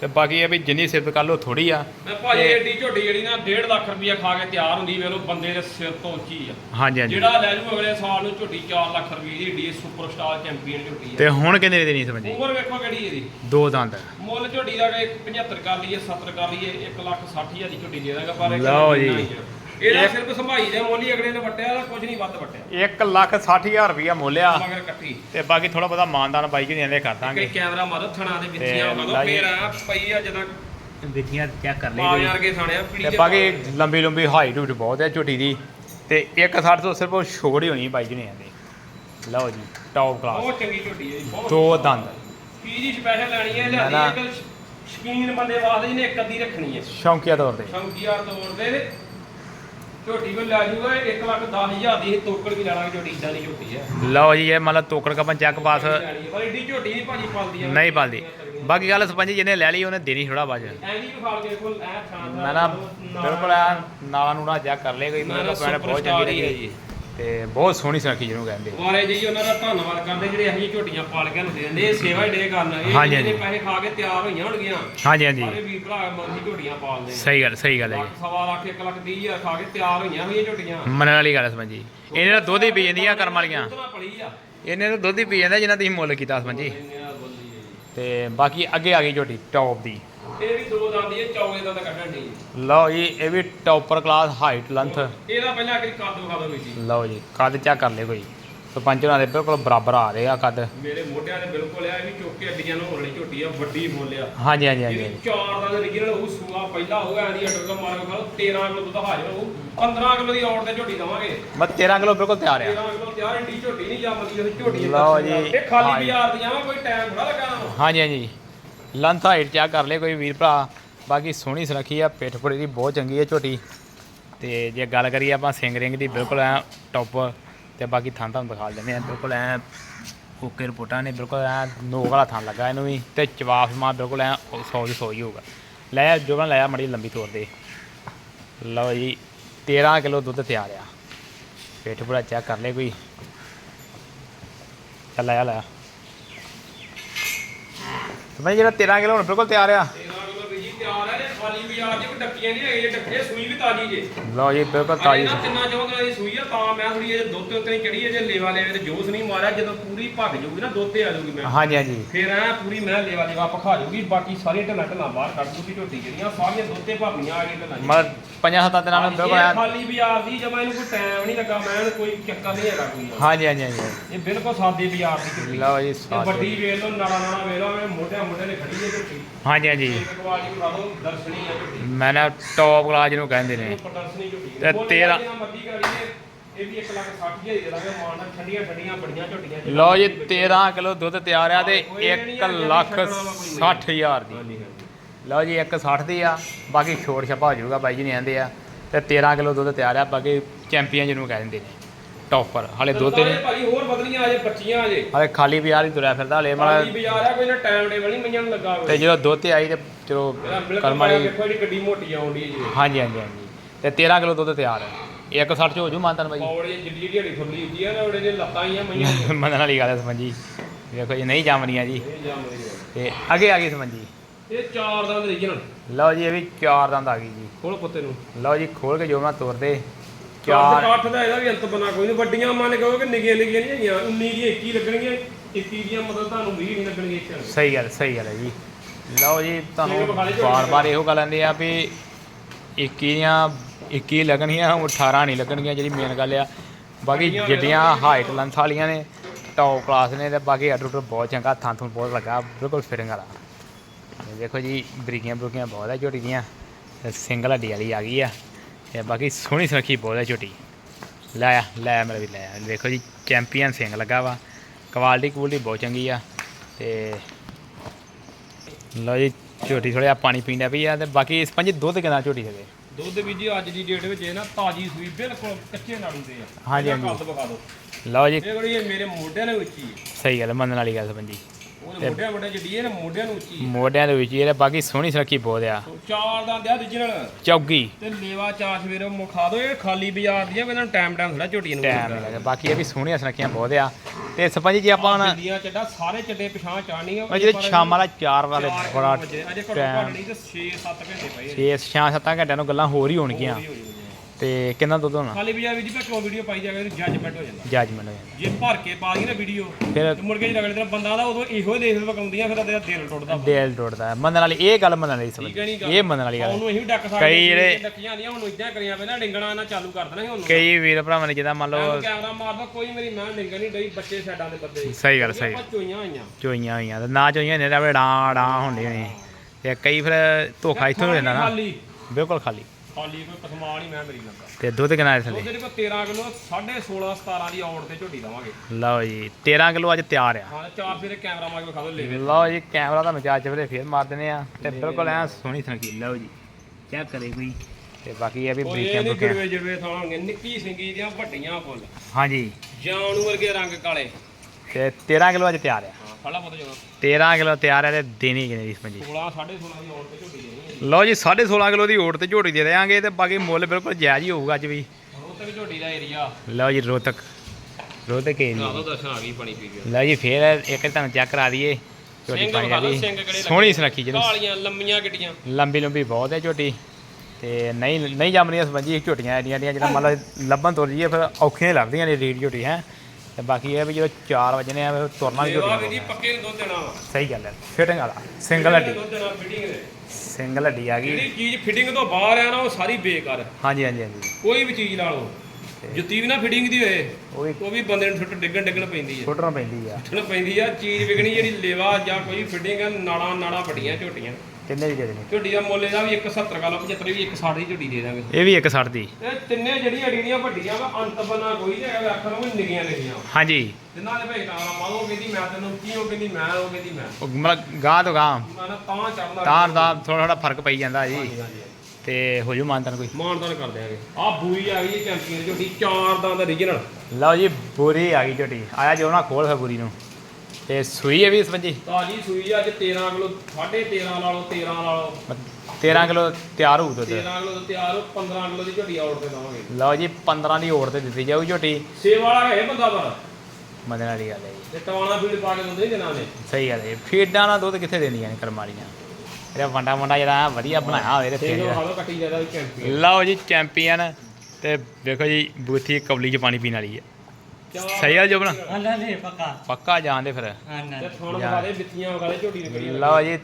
ਤੇ ਬਾਕੀ ਇਹ ਵੀ ਜਿੰਨੀ ਸਿਫਤ ਕਰ ਲਓ ਥੋੜੀ ਆ। ਮੈਂ ਭਾਜੀ ਏਡੀ ਝੋਟੀ ਜਿਹੜੀ ਨਾ 1.5 ਲੱਖ ਰੁਪਇਆ ਖਾ ਕੇ ਤਿਆਰ ਹੁੰਦੀ ਵੇਖ ਲਓ ਬੰਦੇ ਦੇ ਸਿਰ ਤੋਂ ਉੱਚੀ ਆ। ਹਾਂਜੀ ਹਾਂਜੀ। ਜਿਹੜਾ ਲੈ ਜੂ ਅਗਲੇ ਸਾਲ ਨੂੰ ਝੋਟੀ 4 ਲੱਖ ਰੁਪਏ ਦੀ ਏਡੀ ਸੁਪਰਸਟਾਰ ਚੈਂਪੀਅਨ ਝੋਟੀ ਤੇ ਆ ਹੁਣ ਕਿੰਨੇ ਦੀ ਦੇਣੀ ਸਮਝੀ ਉਮਰ ਵੇਖੋ ਕਿਹੜੀ ਇਹਦੀ। ਦੋ ਦੰਦ ਮੁੱਲ ਝੋਟੀ ਦਾ ਕਿ 75 ਕਰ ਲਈਏ 70 ਕਰ ਲਈਏ 1 ਲੱਖ 60 ਹਜ਼ਾਰ ਦੀ ਝੋਟੀ ਦੇ ਦਾਂਗਾ ਪਰ ਲਓ ਜੀ। ਇਹਦਾ ਸਿਰਫ ਸੰਭਾਈ ਦੇ ਮੁੱਲ ਹੀ ਅਗਲੇ ਨੇ ਵੱਟਿਆ ਦਾ ਕੁਝ ਨਹੀਂ ਵੱਧ ਵੱਟਿਆ। 1 ਲੱਖ 60000 ਰੁਪਇਆ ਮੁੱਲਿਆ ਮਗਰ ਕੱਟੀ। ਤੇ ਬਾਕੀ ਥੋੜਾ ਬਹੁਤਾ ਮਾਨਦਾਨ ਬਾਈ ਜੀ ਨੇ ਕਰ ਕਿ ਦਾਂਗੇ ਕੈਮਰਾ ਮਾਰੋ ਥਣਾ ਦੇ ਵਿੱਚੀਆਂ ਤੇ ਮਗਰ ਲਾਈ- ਫੇਰ ਆ ਪਈ ਆ ਜਦਾਂ ਵਿੱਥੀਆਂ ਚੈੱਕ ਕਰ ਮਾਂ ਲਈ ਯਾਰ ਕੇ ਥਾਣਿਆ ਪੀੜੀ ਤੇ ਬਾਕੀ ਲੰਬੀ ਲੰਬੀ ਹਾਈਟ ਹੂਟ ਬਹੁਤ ਹੈ ਝੋਟੀ ਦੀ। ਤੇ 160 ਤੋਂ ਸਿਰਫ ਉਹ ਛੋੜ ਹੀ ਹੋਣੀ ਬਾਈ ਜੀ ਨੇ ਆਂਦੇ। ਲਓ ਜੀ ਟੌਪ ਕਲਾਸ ਬਹੁਤ ਚੰਗੀ ਝੋਟੀ ਹੈ ਜੀ ਬਹੁਤ ਦੋ ਦੰਦ। ਕੀ ਜੀ ਸਪੈਸ਼ਲ ਲੈਣੀ ਹੈ ਨਾ, ਨਾ। ਲਿਆਦੀ ਇੱਕ ਸ਼ਕੀਨ ਬੰਦੇ ਵਾਸਤੇ ਜਿਹਨੇ ਇੱਕ ਅੱਧੀ ਰੱਖਣੀ ਹੈ ਸ਼ੌਂਕੀਆ ਤੌਰ ਤੇ। ਸ਼ੌਂਕੀਆ ਤੌਰ ਤੇ ਝੋਟੀ ਕੋ ਲੈ ਜੂਗਾ 1 ਲੱਖ 10 ਹਜ਼ਾਰ ਦੀ ਇਹ ਤੋਕੜ ਵੀ ਲੈਣਾ ਝੋਟੀ ਇਦਾਂ ਦੀ ਝੋਟੀ ਹੈ ਲਓ ਜੀ ਇਹ ਮਤਲਬ ਤੋਕੜ ਕਪਨ ਚੱਕ ਪਾਸ। ਪਰ ਏਡੀ ਝੋਟੀ ਨਹੀਂ ਭਾਜੀ ਪਲਦੀ ਆ ਨਹੀਂ ਪਾਲਦੀ ਬਾਕੀ ਗੱਲ ਸਰਪੰਚ ਜਿਹਨੇ ਲੈ ਲਈ ਉਹਨੇ ਦੇਣੀ ਥੋੜਾ ਬਾਜ ਐ ਨਹੀਂ ਵਿਖਾਲ ਕੇ ਕੋਲ ਐ ਥਾਂ ਨਾ ਬਿਲਕੁਲ ਨਾਲਾ ਨੂੜਾ ਚੈੱਕ ਕਰ ਲਿਆ ਕੋਈ ਮੈਂ ਮੇਰੇ ਨਾ ਕੋਲ ਪੈਣ ਬਹੁਤ ਚੰਗੀ ਲੱਗੀ ਜੀ। ਤੇ ਬਹੁਤ ਸੋਹਣੀ ਸੁਨੱਖੀ ਜਿਹਨੂੰ ਕਹਿੰਦੇ ਵਾਰੇ ਜੀ ਉਹਨਾਂ ਦਾ ਧੰਨਵਾਦ ਕਰਦੇ ਜਿਹੜੇ ਅਸੀਂ ਝੋਟੀਆਂ ਪਾਲ ਕੇ ਨੂੰ ਦੇ ਦਿੰਦੇ ਇਹ ਸੇਵਾ ਹੀ ਡੇ ਕਰਨ। ਇਹ ਹਾਂਜੀ। ਪੈਸੇ ਖਾ ਕੇ ਤਿਆਰ ਹੋਈਆਂ ਹੋਣਗੀਆਂ ਹਾਂਜੀ ਹਾਂਜੀ। ਸਾਰੇ ਵੀਰ ਭਰਾ ਮਰਜ਼ੀ ਝੋਟੀਆਂ ਪਾਲਦੇ ਨੇ ਸਹੀ ਗੱਲ ਸਹੀ ਗੱਲ ਹੈ ਲੱਖ ਸਵਾ ਲੱਖ 1 ਲੱਖ 30 ਹਜ਼ਾਰ ਖਾ ਕੇ ਤਿਆਰ ਹੋਈਆਂ ਹੋਈਆਂ ਝੋਟੀਆਂ। ਜੀ ਮੰਨਣ ਵਾਲੀ ਗੱਲ ਸਰਪੰਚ ਜੀ। ਇਹਨੇ ਤਾਂ ਦੁੱਧ ਹੀ ਪੀ ਜਾਂਦੀਆਂ ਕਰਮ ਵਾਲੀਆਂ। ਇਹਨੇ ਤਾਂ ਦੁੱਧ ਹੀ ਪੀ ਜਾਂਦਾ ਜਿੰਨਾ ਤੁਸੀਂ ਮੁੱਲ ਕੀਤਾ ਜੀ। ਜੀ। ਤੇ ਬਾਕੀ ਅੱਗੇ ਆ ਗਈ ਝੋਟੀ ਟੌਪ ਦੀ। ਇਹ ਵੀ ਦੋ ਦੰਦ ਇਹ ਚੌਗੇ ਦਾ ਤਾਂ ਕੱਢਣ ਦੀ ਲਓ ਜੀ ਇਹ ਵੀ ਟੌਪਰ ਕਲਾਸ ਹਾਈਟ ਲੈਂਥ ਇਹਦਾ ਪਹਿਲਾਂ ਕਿ ਕੱਦ ਵਿਖਾ ਦਿਓ ਜੀ। ਲਓ ਜੀ ਕੱਦ ਚੈੱਕ ਕਰ ਲਿਓ ਕੋਈ। ਸਰਪੰਚ ਉਹਨਾਂ ਦੇ ਬਿਲਕੁਲ ਬਰਾਬਰ ਆ ਰਹੇ ਆ ਕੱਦ। ਮੇਰੇ ਮੋਢਿਆਂ ਦੇ ਬਿਲਕੁਲ ਆ ਇਹ ਵੀ ਚੁੱਕ ਕੇ ਅੱਡੀਆਂ ਨੂੰ ਹੋਣੀ ਝੋਟੀ ਆ ਵੱਡੀ ਬੋਲਿਆ ਹਾਂਜੀ ਹਾਂਜੀ ਹਾਂਜੀ। ਚਾਰ ਦਾ original ਉਹ ਸੂਆ ਪਹਿਲਾ ਹੋਊਗਾ ਇਹਦੀ ਦਾ ਮਾਰ ਖਾ 13 ਕਿਲੋ ਦੁੱਧ ਹਾਜ਼ਰ ਹੋਊ 15 ਕਿਲੋ ਦੀ ਔੜ ਤੇ ਝੋਟੀ ਦਵਾਂਗੇ। ਮੈਂ 13 ਕਿਲੋ ਬਿਲਕੁਲ ਤਿਆਰ ਆ। 13 ਕਿਲੋ ਤਿਆਰ ਇੰਡੀ ਝੋਟੀ ਨਹੀਂ ਜੰਮਦੀ ਉਹ ਝੋਟੀ ਲਓ ਜੀ। ਇਹ ਖਾਲੀ ਬਾਜ਼ਾਰ ਦੀਆਂ ਕੋਈ ਟਾਈਮ ਥੋੜਾ ਲੱਗਾ। ਹਾਂਜੀ ਹਾਂਜੀ। ਲੰਥ ਹਾਈਟ ਚੈੱਕ ਕਰ ਲਿਓ ਕੋਈ ਵੀਰ ਭਰਾ। ਬਾਕੀ ਸੋਹਣੀ ਸੁਨੱਖੀ ਆ, ਪਿੱਠ ਪੁੜੀ ਦੀ ਬਹੁਤ ਚੰਗੀ ਹੈ ਝੋਟੀ। ਤੇ ਜੇ ਗੱਲ ਕਰੀਏ ਆਪਾਂ ਸਿੰਗ ਰਿੰਗ ਦੀ, ਬਿਲਕੁਲ ਐ ਟੌਪ ਤੇ ਬਾਕੀ ਥਾਂ ਤੁਹਾਨੂੰ ਦਿਖਾ ਦਿੰਦੇ ਆ, ਬਿਲਕੁਲ ਐ ਓਕੇ ਰਿਪੋਰਟਾਂ ਨੇ, ਬਿਲਕੁਲ ਐ ਨੋਕ ਵਾਲਾ ਥਾਂ ਲੱਗਾ ਇਹਨੂੰ ਵੀ। ਤੇ ਜਵਾਬ ਮਾ ਬਿਲਕੁਲ ਐ 100 ਦੀ 100 ਹੀ ਹੋਊਗਾ। ਲੈ ਜੋ ਮੈਂ ਲਿਆ ਮੜੀ ਲੰਬੀ ਤੋਰ ਦੇ। ਲਓ ਜੀ 13 ਕਿਲੋ ਦੁੱਧ ਤਿਆਰ ਆ। ਪਿੱਠ ਪੁੜਾ ਚੈੱਕ ਕਰ ਲੈ ਕੋਈ। ਚੱਲ ਆਇਆ ਲੈ ਮੈਂ ਜਿਹੜਾ 13 ਕਿਲੋ ਹੁਣ ਬਿਲਕੁਲ ਤਿਆਰ ਆ। 13 ਕਿਲੋ ਵੀ ਜੀ ਤਿਆਰ ਹੈ ਇਹ ਖਾਲੀ ਬਾਜ਼ਾਰ ਦੀ ਕੋਈ ਡੱਕੀਆਂ ਨਹੀਂ ਹੈਗੀਆਂ ਡੱਕੇ ਸੂਈ ਵੀ ਤਾਜੀ ਜੇ। ਲਓ ਜੀ ਬਿਲਕੁਲ ਤਾਜੀ ਨਾ ਤਿੰਨਾਂ ਚੌਂ ਦੀ ਸੂਈ ਆ ਤਾਂ ਮੈਂ ਥੋੜੀ ਇਹ ਦੁੱਧ ਤੇ ਉੱਤੇ ਚੜੀ ਹੈ ਜੇ ਲੇਵਾ ਲੇਵੇ ਤੇ ਜੋਸ ਨਹੀਂ ਮਾਰਿਆ ਜਦੋਂ ਪੂਰੀ ਭੱਗ ਜਾਊਗੀ ਨਾ ਦੁੱਧ ਤੇ ਆ ਜਾਊਗੀ ਮੈਂ। ਹਾਂਜੀ ਹਾਂਜੀ। ਫਿਰ ਐ ਪੂਰੀ ਮੈਂ ਲੇਵਾ ਲੇਵਾ ਪਖਾ ਜਾਊਗੀ ਬਾਕੀ ਸਾਰੀਆਂ ਢਲਾਂ ਢਲਾਂ ਬਾਹਰ ਕੱਢ ਦੂਗੀ ਝੋਟੀ ਜਿਹੜੀਆਂ ਸਾਰੀਆਂ ਦੁੱਧ ਤੇ ਭਰਨੀਆਂ ਆ ਗਈਆਂ ਢਲਾਂ ਜੀ। ਮਤਲਬ ਪੰਜਾਂ ਸੱਤਾਂ ਦਿਨਾਂ ਨੂੰ ਬਿਲਕੁਲ ਇਹ ਐਨ- ਖਾਲੀ ਬਾਜ਼ਾਰ ਦੀ ਜਮਾ ਇਹਨੂੰ ਕੋਈ ਟਾਈਮ ਨਹੀਂ ਲੱਗਾ ਮੈਂ ਇਹਨੂੰ ਕੋਈ ਚੱਕਰ ਨਹੀਂ ਹੈਗਾ ਕੋਈ। ਹਾਂਜੀ ਹਾਂਜੀ ਹਾਂਜੀ। ਇਹ ਬਿਲਕੁਲ ਸਾਦੇ ਬਾਜ਼ਾਰ ਦੀ ਝੋਟੀ ਲਓ ਜੀ ਇਹ ਵੱਡੀ ਵੇਖ ਲਓ ਨਾੜਾ ਨਾੜਾ ਵੇਖ ਲਓ ਐਵੇਂ ਮੋਢਿਆਂ ਮੋਢੇ ਨੇ ਖੜੀ ਹੈ ਝੋਟੀ ਹਾਂਜੀ ਹਾਂਜੀ। ਇੱਕ ਕੁਆਲਿਟੀ ਬਣਾ ਲਓ ਦਰਸ਼ਨੀ ਹੈ ਝੋਟੀ ਮੈਂ ਨਾ ਟੌਪ ਕਲਾਸ ਜਿਹਨੂੰ ਕਹਿੰਦੇ ਨੇ। ਇਹ ਪ੍ਰਦਰਸ਼ਨੀ ਝੋਟੀ। ਤੇ ਮੁੱਲ ਤੇਰਾਂ- ਜਿੰਨਾ ਮਰਜ਼ੀ ਕਰੀਏ ਇਹ ਵੀ 1 ਲੱਖ 60 ਹਜ਼ਾਰ ਦੇ ਦਾਂਗੇ ਮਾਨ ਨਾਲ ਠੰਡੀਆਂ ਠੰਡੀਆਂ ਬੜੀਆਂ ਝੋਟੀਆਂ। ਲਓ ਜੀ 13 ਕਿਲੋ ਦੁੱਧ ਤਿਆਰ ਆ ਤੇ ਕੋਈ ਇਹ ਨਹੀਂ 1 ਆ ਕਿ ਲੱਖ ਛੱਡਣਾ ਵਾ ਕੋਈ ਨਹੀਂ। 60 ਹਜ਼ਾਰ ਦੀ। ਹਾਂਜੀ, ਹਾਂਜੀ। ਲਓ ਜੀ 1 60 ਦੀ ਆ ਬਾਕੀ ਛੋੜ ਛਪਾ ਹੋ ਜਾਊਗਾ ਬਾਈ ਜੀ ਨੇ ਕਹਿੰਦੇ ਆ। ਤੇ 13 ਕਿਲੋ ਦੁੱਧ ਤਿਆਰ ਆ ਬਾਕੀ ਚੈਂਪੀਅਨ ਜਿਹਨੂੰ ਕਹਿ ਦਿੰਦੇ ਨੇ ਟੌਪਰ। ਹਲੇ ਦੁੱਧ ਤੇ ਨੇ ਭਾਜੀ ਹੋਰ ਬਦਲੀਆਂ ਅਜੇ ਬੱਚੀਆਂ ਅਜੇ ਹਲੇ ਖਾਲੀ ਬਾਜ਼ਾਰ ਹੀ ਤੁਰਿਆ ਫਿਰਦਾ ਹਲੇ ਮਾਲੀ ਮਾੜਾ ਬਾਜ਼ਾਰ ਆ ਕੋਈ ਨਾ ਟਾਈਮ ਟੇਬਲ ਨਹੀਂ ਮਈਆਂ ਨੂੰ ਲੱਗਾ ਤੇ ਜਦੋਂ ਤੇ ਆਈ ਤੇ ਚਲੋ ਕਰਮ ਵਾਲੀ ਵੇਖੋ ਜਿਹੜੀ ਗੱਡੀ ਮੋਟੀ ਆਉਂਦੀ ਹੈ ਜੀ। ਹਾਂਜੀ ਹਾਂਜੀ ਹਾਂਜੀ। ਤੇ 13 ਕਿਲੋ ਦੁੱਧ ਤਿਆਰ ਹੈ 160 ਚ ਹੋ ਜੂ ਮਾਨਤਨ ਬਾਈ ਪੌੜ ਜੀ ਜਿੱਡੀ ਜਿਹੜੀ ਖੁੱਲੀ ਹੁੰਦੀ ਆ ਨਾ ਉਹਦੇ ਦੇ ਲੱਤਾਂ ਹੀ ਆ ਮਈਆਂ। ਮੰਨਣ ਵਾਲੀ ਗੱਲ ਹੈ ਸਮਝੀ। ਵੇਖੋ ਜੀ ਨਹੀਂ ਜੰਮਦੀਆਂ ਜੀ। ਇਹ। ਤੇ ਅੱਗੇ ਆ ਗਈ ਸਮਝੀ। ਇਹ ਚਾਰ ਦਾ ਰੀਜਨਲ ਲਓ ਜੀ ਇਹ ਵੀ ਚਾਰ ਦੰਦ ਆ ਗਈ ਜੀ। ਖੋਲ ਪੁੱਤੇ ਨੂੰ। ਲਓ ਜੀ ਖੋਲ ਕੇ ਜੋ ਮੈਂ ਤੋਰਦੇ। ਚਾਰ ਅੱਠ ਦਾ ਇਹਦਾ ਵੀ ਅੰਤ ਬਣਾ ਕੋਈ ਨਹੀਂ ਵੱਡੀਆਂ ਮੰਨ ਕੇ ਕਿ ਨਿੱਕੀਆਂ ਨਿੱਕੀਆਂ ਨਹੀਂ ਹੈਗੀਆਂ। 19 ਦੀਆਂ 21 ਲੱਗਣਗੀਆਂ। 21 ਦੀਆਂ ਮਤਲਬ ਤੁਹਾਨੂੰ 20 ਨਹੀਂ ਲੱਗਣਗੀਆਂ ਇੱਥੇ ਸਹੀ ਗੱਲ ਸਹੀ ਗੱਲ ਹੈ ਜੀ। ਲਓ ਜੀ ਤੁਹਾਨੂੰ ਬਾਰ-ਬਾਰ ਇਹੋ ਗੱਲ ਆਂਦੇ ਆ ਵੀ 21 ਦੀਆਂ 21 ਲੱਗਣਗੀਆਂ 18 ਨਹੀਂ ਲੱਗਣਗੀਆਂ ਜਿਹੜੀ ਮੇਨ ਗੱਲ ਆ। ਬਾਕੀ ਜਿੱਡੀਆਂ ਹਾਈਟ ਲੈਂਥ ਵਾਲੀਆਂ ਨੇ ਟੌਪ ਕਲਾਸ ਨੇ ਤੇ ਬਾਕੀ ਉਡਰ ਬਹੁਤ ਚੰਗਾ ਥਾਂ ਥੂੰ ਬਹੁਤ ਲੱਗਾ। ਬਿਲਕੁਲ ਫਿਟਿੰਗ ਵਾਲਾ। ਇਹ ਦੇਖੋ ਜੀ ਬਰੀਕੀਆਂ ਬਰੂਕੀਆਂ ਬਹੁਤ ਹੈ ਝੋਟੀ ਦੀਆਂ। ਸਿੰਗਲ ਹੱਡੀ ਵਾਲੀ ਆ ਗਈ ਆ। ਤੇ ਬਾਕੀ ਸੋਹਣੀ ਸੁਰੱਖੀ ਬਹੁਤ ਹੈ ਝੋਟੀ। ਲੈ ਲੈ ਮੇਰਾ ਵੀ ਲੈ ਦੇਖੋ ਜੀ ਚੈਂਪੀਅਨ ਸਿੰਘ ਲੱਗਾ ਵਾ। ਕੁਆਲਿਟੀ ਕੁਆਲਿਟੀ ਬਹੁਤ ਚੰਗੀ ਆ। ਤੇ ਲਓ ਜੀ ਝੋਟੀ ਥੋੜ੍ਹਾ ਪਾਣੀ ਪੀਂਦਾ ਪਈ ਆ ਤੇ ਬਾਕੀ ਇਸ ਪੰਜ ਦੁੱਧ ਕਿੰਨਾ ਝੋਟੀ ਦੇ ਦੁੱਧ ਵੀ ਜੀ ਅੱਜ ਦੀ ਡੇਟ ਵਿੱਚ ਇਹ ਨਾ ਤਾਜੀ ਸੂਈ ਬਿਲਕੁਲ ਕੱਚੇ ਨਾੜੂ ਦੇ ਆ। ਹਾਂਜੀ, ਹਾਂਜੀ। ਲਓ ਜੀ। ਇਹ ਮੇਰੇ ਮੋਢਿਆਂ ਦੇ ਉੱਚੀ ਸਹੀ ਗੱਲ ਮੰਨਣ ਵਾਲੀ ਗੱਲ ਸੰਬੰਧੀ। ਉਹਦੇ ਮੋਢਿਆਂ ਮੋਢਿਆਂ ਜਿਹੜੀ ਇਹ ਨਾ ਮੋਢਿਆਂ ਨੂੰ ਉੱਚੀ। ਹੈ ਮੋਢਿਆਂ ਦੇ ਵਿੱਚ ਹੀ ਇਹ ਬਾਕੀ ਸੋਹਣੀ ਸੁਰੱਖੀ ਬਹੁਤ ਆ। ਚਾਰ ਦਾ ਦਿਆ origignal ਚੌਗੀ। ਤੇ ਲੇਵਾ ਚਾਰ ਸਵੇਰੇ ਮੁਖਾ ਦਿਓ ਇਹ ਖਾਲੀ ਬਾਜ਼ਾਰ ਦੀਆਂ ਨੂੰ ਟਾਈਮ ਟਾਈਮ ਥੋੜਾ ਝੋਟੀਆਂ ਨੂੰ ਟਾਈਮ ਲੱਗਾ ਬਾਕੀ ਇਹ ਵੀ ਸੋਹਣੀਆਂ ਸੁਰੱਖੀਆਂ ਬਹੁਤ ਆ। ਤੇ ਸਰਪੰਚ ਜੀ ਆਪਾਂ ਹੁਣ ਦੀਆਂ ਚੱਡਾ ਸਾਰੇ ਚੱਡੇ ਪਛਾਣ ਚਾਣੀਆਂ। ਉਹ ਜਿਹੜੇ ਸ਼ਾਮ ਵਾਲਾ 4 ਵਾਲੇ ਬੜਾ ਅਜੇ ਘੱਟੋ ਘੱਟ ਨਹੀਂ ਤੇ 6-7 ਘੰਟੇ ਪਏ ਆ। 6 7 ਘੰਟਿਆਂ ਨੂੰ ਗੱਲਾਂ ਹੋਰ ਹੀ ਹੋਣਗੀਆਂ। ਤੇ ਕਿੰਨਾ ਦੁੱਧ ਹੋਣਾ? ਖਾਲੀ ਬਾਜ਼ਾਰ ਵਿੱਚ ਭਾਵੇਂ ਵੀਡੀਓ ਪਾਈ ਜਾਵੇ ਤੇ ਜੱਜਮੈਂਟ ਹੋ ਜਾਂਦਾ। ਜੱਜਮੈਂਟ ਹੋ ਜਾਂਦਾ। ਜੇ ਭਰ ਕੇ ਪਾ ਗਈ ਨਾ ਵੀਡੀਓ ਫਿਰ ਤੇ ਮੁੜ ਕੇ ਜਿਹੜਾ ਅਗਲੇ ਦਿਨ ਬੰਦਾ ਦਾ ਉਦੋਂ ਇਹੋ ਹੀ ਦੇਖ ਵਕਾਉਂਦੀਆਂ ਫਿਰ ਉਹਦਾ ਦਿਲ ਟੁੱਟਦਾ। ਦਿਲ ਟੁੱਟਦਾ। ਹੈ। ਮੰਨਣ ਵਾਲੀ ਇਹ ਗੱਲ ਮੰਨਣ ਵਾਲੀ ਠੀਕ ਹੈ ਨੀ ਸਮਝ ਗੱਲ? ਇਹ ਮੰਨਣ ਵਾਲੀ ਗੱਲ। ਉਹਨੂੰ ਇਹੀ ਡੱਕ ਸਕਦੇ ਕਈ ਜਿਹੜੇ- ਡੱਕੀਆਂ ਆਂਦੀਆਂ ਹੁਣ ਇਦਾਂ ਕਰੀਆਂ ਪਹਿਲਾਂ ਡਿੰਗਣਾ ਇਹਨਾਂ ਚਾਲੂ ਕਰ ਦੇਣਾ ਸੀ ਉਹਨੂੰ। ਕਈ ਵੀਰ ਭਰਾਵਾਂ ਨੇ ਜਿੱਦਾਂ ਮੰਨ ਲਓ ਕੈਮਰਾ ਮਾਰਦਾ ਕੋਈ ਮੇਰੀ ਮੈਂ ਡਿੰਗਣ ਨਹੀਂ ਡਈ ਬੱਚੇ ਸਾਈਡਾਂ ਦੇ ਬੱਦੇ। ਸਹੀ ਗੱਲ ਸਹੀ ਆਪਾਂ ਚੋਈਆਂ ਹੋਈਆਂ। ਚੋਈਆਂ ਹੋਈਆਂ ਤੇ ਨਾ ਚੋਈਆਂ ਨੇ ਤਾਂ ਡਾਂ ਡਾਂ ਹੁੰਦੀ ਹੋਣੀ ਤੇ ਕਈ ਫਿਰ ਧੋਖਾ ਇੱਥੋਂ ਹੋ ਜਾਂਦਾ ਨਾ। ਖਾਲੀ। ਬਿਲਕੁਲ ਖਾਲੀ। ਖਾਲੀ ਕੋਈ ਪਸਮਾਨ ਹੀ ਮੈਂ ਮੇਰੀ ਲੰਦਾ ਤੇ ਦੁੱਧ ਕਿੰਨਾ ਇਸ ਉਹ ਥੱਲੇ? ਜਿਹੜੇ ਕੋ 13 ਕਿਲੋ 16.5 17 ਦੀ ਔੜ ਤੇ ਝੋਟੀ ਦਵਾਂਗੇ। ਲਓ ਜੀ 13 ਕਿਲੋ ਅੱਜ ਤਿਆਰ ਆ। ਹਾਂ ਚਾਰ ਫੇਰੇ ਕੈਮਰਾ ਮਾਰ ਕੇ ਵਿਖਾ ਦੋ ਲੈਵੇ ਲਓ ਜੀ ਕੈਮਰਾ ਤੁਹਾਨੂੰ ਚਾਰ ਚਵਰੇ ਫੇਰ ਮਾਰ ਦਿੰਦੇ ਆ। ਤੇ ਬਿਲਕੁਲ ਐ ਸੋਹਣੀ ਸੁਣਕੀ ਲਓ ਜੀ। ਚੈੱਕ ਕਰੇ ਕੋਈ। ਤੇ ਬਾਕੀ ਇਹ ਵੀ ਬਰੀਕਾਂ ਬੁਰੀਕਾਂ ਜਿਰਵੇ ਥਾਣਗੇ ਨਿੱਕੀ ਸਿੰਗੀ ਦੀਆਂ ਵੱਡੀਆਂ ਫੁੱਲ। ਹਾਂਜੀ। ਜਾਣੂ ਵਰਗੇ ਰੰਗ ਕਾਲੇ। ਤੇ 13 ਕਿਲੋ ਅੱਜ ਤਿਆਰ ਆ। ਹਾਂ ਫੜਾ ਪੁੱਤ ਜਦੋਂ। 13 ਕਿਲੋ ਤਿਆਰ ਆ ਤੇ ਦੇਣੀ ਕਿੰਨੀ ਦੀ ਪੰਜੀ? 16 16.5 ਦੀ ਔੜ ਤੇ ਝੋਟੀ ਦੇਣੀ। ਲਓ ਜੀ 16.5 ਕਿਲੋ ਦੀ ਓਟ ਤੇ ਝੋਟੀ ਦੇ ਦੇਵਾਂਗੇ ਤੇ ਬਾਕੀ ਮੁੱਲ ਬਿਲਕੁਲ ਜਾਇਜ਼ ਹੀ ਹੋਊਗਾ ਅੱਜ ਵੀ। ਉਹ ਤੱਕ ਝੋਟੀ ਦਾ ਏਰੀਆ ਲਓ ਜੀ ਰੋਤਕ ਰੋਤਕ ਏਰੀਆ ਆਦੋ ਦਰਸ਼ਨ ਆ ਗਈ ਪਾਣੀ ਪੀ ਗਿਆ ਲਓ ਜੀ ਫੇਰ ਇੱਕ ਤੁਹਾਨੂੰ ਚੈੱਕ ਕਰਾ ਦਈਏ ਝੋਟੀ ਪਾਣੀ ਦੀ ਸੋਹਣੀ। ਸੁਨੱਖੀ ਜਿਹਨੂੰ। ਕਾਲੀਆਂ ਲੰਮੀਆਂ ਗੱਡੀਆਂ ਲੰਬੀ ਲੰਬੀ ਬਹੁਤ ਹੈ ਝੋਟੀ ਤੇ ਨਹੀਂ ਨਹੀਂ ਜੰਮਦੀਆਂ ਸਬੰਜੀ ਝੋਟੀਆਂ ਐਡੀਆਂ ਐਡੀਆਂ ਜਿਹੜਾ ਮੰਨ ਲਓ ਲੱਭਣ ਤੁਰ ਜੀਏ ਫਿਰ ਔਖੀਆਂ ਲੱਭਦੀਆਂ ਨੇ ਰੀਡ ਝੋਟੀ ਹੈ। ਤੇ ਬਾਕੀ ਇਹ ਵੀ ਜਦੋਂ 4 ਵਜਣੇ ਆ ਫਿਰ ਤੁਰਨਾ ਵੀ ਨੂੰ ਵਾ ਸਹੀ ਗੱਲ ਹੈ ਫਿਟਿੰਗ ਵਾਲਾ ਸਿੰਗਲ ਹੱਡੀ। ਸਿੰਗਲ ਹੱਡੀ ਆ ਗਈ। ਜਿਹੜੀ ਚੀਜ਼ ਫਿਟਿੰਗ ਤੋਂ ਬਾਹਰ ਆ ਨਾ ਉਹ ਸਾਰੀ ਬੇਕਾਰ। ਹੈ। ਹਾਂਜੀ ਹਾਂਜੀ ਹਾਂਜੀ। ਕੋਈ ਵੀ ਚੀਜ਼ ਲਾ ਲਓ। ਜੁੱਤੀ ਵੀ ਨਾ ਫਿਟਿੰਗ ਦੀ ਹੋਏ ਉਹ ਵੀ ਉਹ ਵੀ ਬੰਦੇ ਨੂੰ ਛੁੱਟ ਡਿੱਗਣ ਡਿੱਗਣ ਪੈਂਦੀ ਹੈ ਫੁੱਟਣਾ ਪੈਂਦੀ ਆ। ਛੁੱਟਣ ਪੈਂਦੀ ਆ ਚੀਜ਼ ਵਿਕਣੀ ਜਿਹੜੀ ਲੇਵਾ ਜਾਂ ਕੋਈ ਫਿਟਿੰਗ ਨਾੜਾ ਨਾੜਾ ਵੱਡੀਆਂ ਝੋਟੀਆਂ। ਕਿੰਨੇ ਦੀ ਦੇ ਦੇਣੀ। ਝੋਟੀ ਦਾ ਮੁੱਲ ਇਹਦਾ ਵੀ 170 ਕਾ ਲਓ 75 ਵੀ 160 ਦੀ ਝੋਟੀ ਦੇ ਦਾਂਗੇ। ਇਹ ਵੀ ਇੱਕ ਸੱਠ ਦੀ। ਇਹ ਤਿੰਨੇ ਜਿਹੜੀਆਂ ਅੜੀਆਂ ਵੱਡੀਆਂ ਵਾ ਅੰਤ ਬਨਾ ਕੋਈ ਨਹੀਂ ਹੈਗਾ ਆਖਰ ਨੂੰ ਨਿੱਕੀਆਂ ਨਿੱਕੀਆਂ ਹਾਂਜੀ। ਜਿਨ੍ਹਾਂ ਦੇ ਭਾਈ ਤਾਰਾ ਮਾਲੋ ਕਹਿੰਦੀ ਮੈਂ ਤੈਨੂੰ ਕੀ ਉਹ ਕਹਿੰਦੀ ਮੈਂ ਉਹ ਕਹਿੰਦੀ ਮੈਂ। ਉਹ ਮਤਲਬ ਗਾਹ ਤੋਂ ਗਾਹ। ਮੈਂ ਨਾ ਤਾਂ ਚੜਨਾ ਤਾਂ ਦਾ ਥੋੜਾ ਥੋੜਾ ਫ਼ਰਕ ਪਈ ਜਾਂਦਾ ਜੀ। ਤੇ ਹੋ ਜੂ ਮਾਨਤਨ ਕੋਈ। ਮਾਨਦਾਨ ਕਰ ਦਿਆਂਗੇ। ਆ ਬੂਈ ਆ ਗਈ ਚੈਂਪੀਅਨ ਝੋਟੀ ਚਾਰ ਦਾ ਦਾ ਰੀਜਨਲ ਲਓ ਜੀ ਬੁਰੀ ਆ ਗਈ ਝੋਟੀ ਆਇਆ ਜੋ ਨਾ ਖੋਲ ਫੇ ਬੁਰੀ ਨੂੰ। ਤੇ ਸੂਈ ਹੈ ਵੀ ਸਪੰਜੀ ਤਾਜੀ ਸੂਈ ਆ ਅੱਜ 13 ਕਿਲੋ 13.5 ਲਾ ਲਓ 13 ਲਾ ਲਓ 13 ਕਿਲੋ ਤਿਆਰ ਹੋਊ ਦੁੱਧ 13 ਕਿਲੋ ਤਿਆਰ ਹੋ 15 ਕਿਲੋ ਦੀ ਝੋਟੀ ਆਉਟ ਤੇ ਦਵਾਂਗੇ। ਲਓ ਜੀ 15 ਦੀ ਹੋਰ ਤੇ ਦਿੱਤੀ ਜਾਊ ਝੋਟੀ। ਸੇਵਾ ਵਾਲਾ ਹੈ ਬੰਦਾ ਪਰ। ਮਦਨ ਵਾਲੀ ਗੱਲ ਹੈ ਜੀ। ਤੇ ਟਵਾਣਾ ਫੀਡ ਪਾ ਕੇ ਦਿੰਦੇ ਜਨਾਂ ਨੇ। ਸਹੀ ਗੱਲ ਹੈ ਫੀਡਾਂ ਨਾਲ ਦੁੱਧ ਕਿੱਥੇ ਦੇਣੀਆਂ ਨੇ ਕਰਮਾਲੀਆਂ ਇਹਦਾ ਵੰਡਾ ਵੰਡਾ ਜਿਹੜਾ ਵਧੀਆ ਬਣਾਇਆ ਹੋਵੇ ਤੇ ਲਓ ਜੀ ਚੈਂਪੀਅਨ। ਤੇ ਵੇਖੋ ਜੀ ਬੂਥੀ ਕਬਲੀ ਚ ਪਾਣੀ ਪੀਣ ਵਾਲੀ ਹੈ। ਸਹੀ ਆ ਜੋਬਨ ਆਂਦਾ ਨਹੀਂ ਪੱਕਾ। ਪੱਕਾ ਜਾਣਦੇ ਫਿਰ। ਤੇ ਥਣ ਵਾਲੇ ਬਿੱਤੀਆਂ ਵਾਲੇ ਝੋਟੀ ਨਿਕਲੀ ਲਓ ਜੀ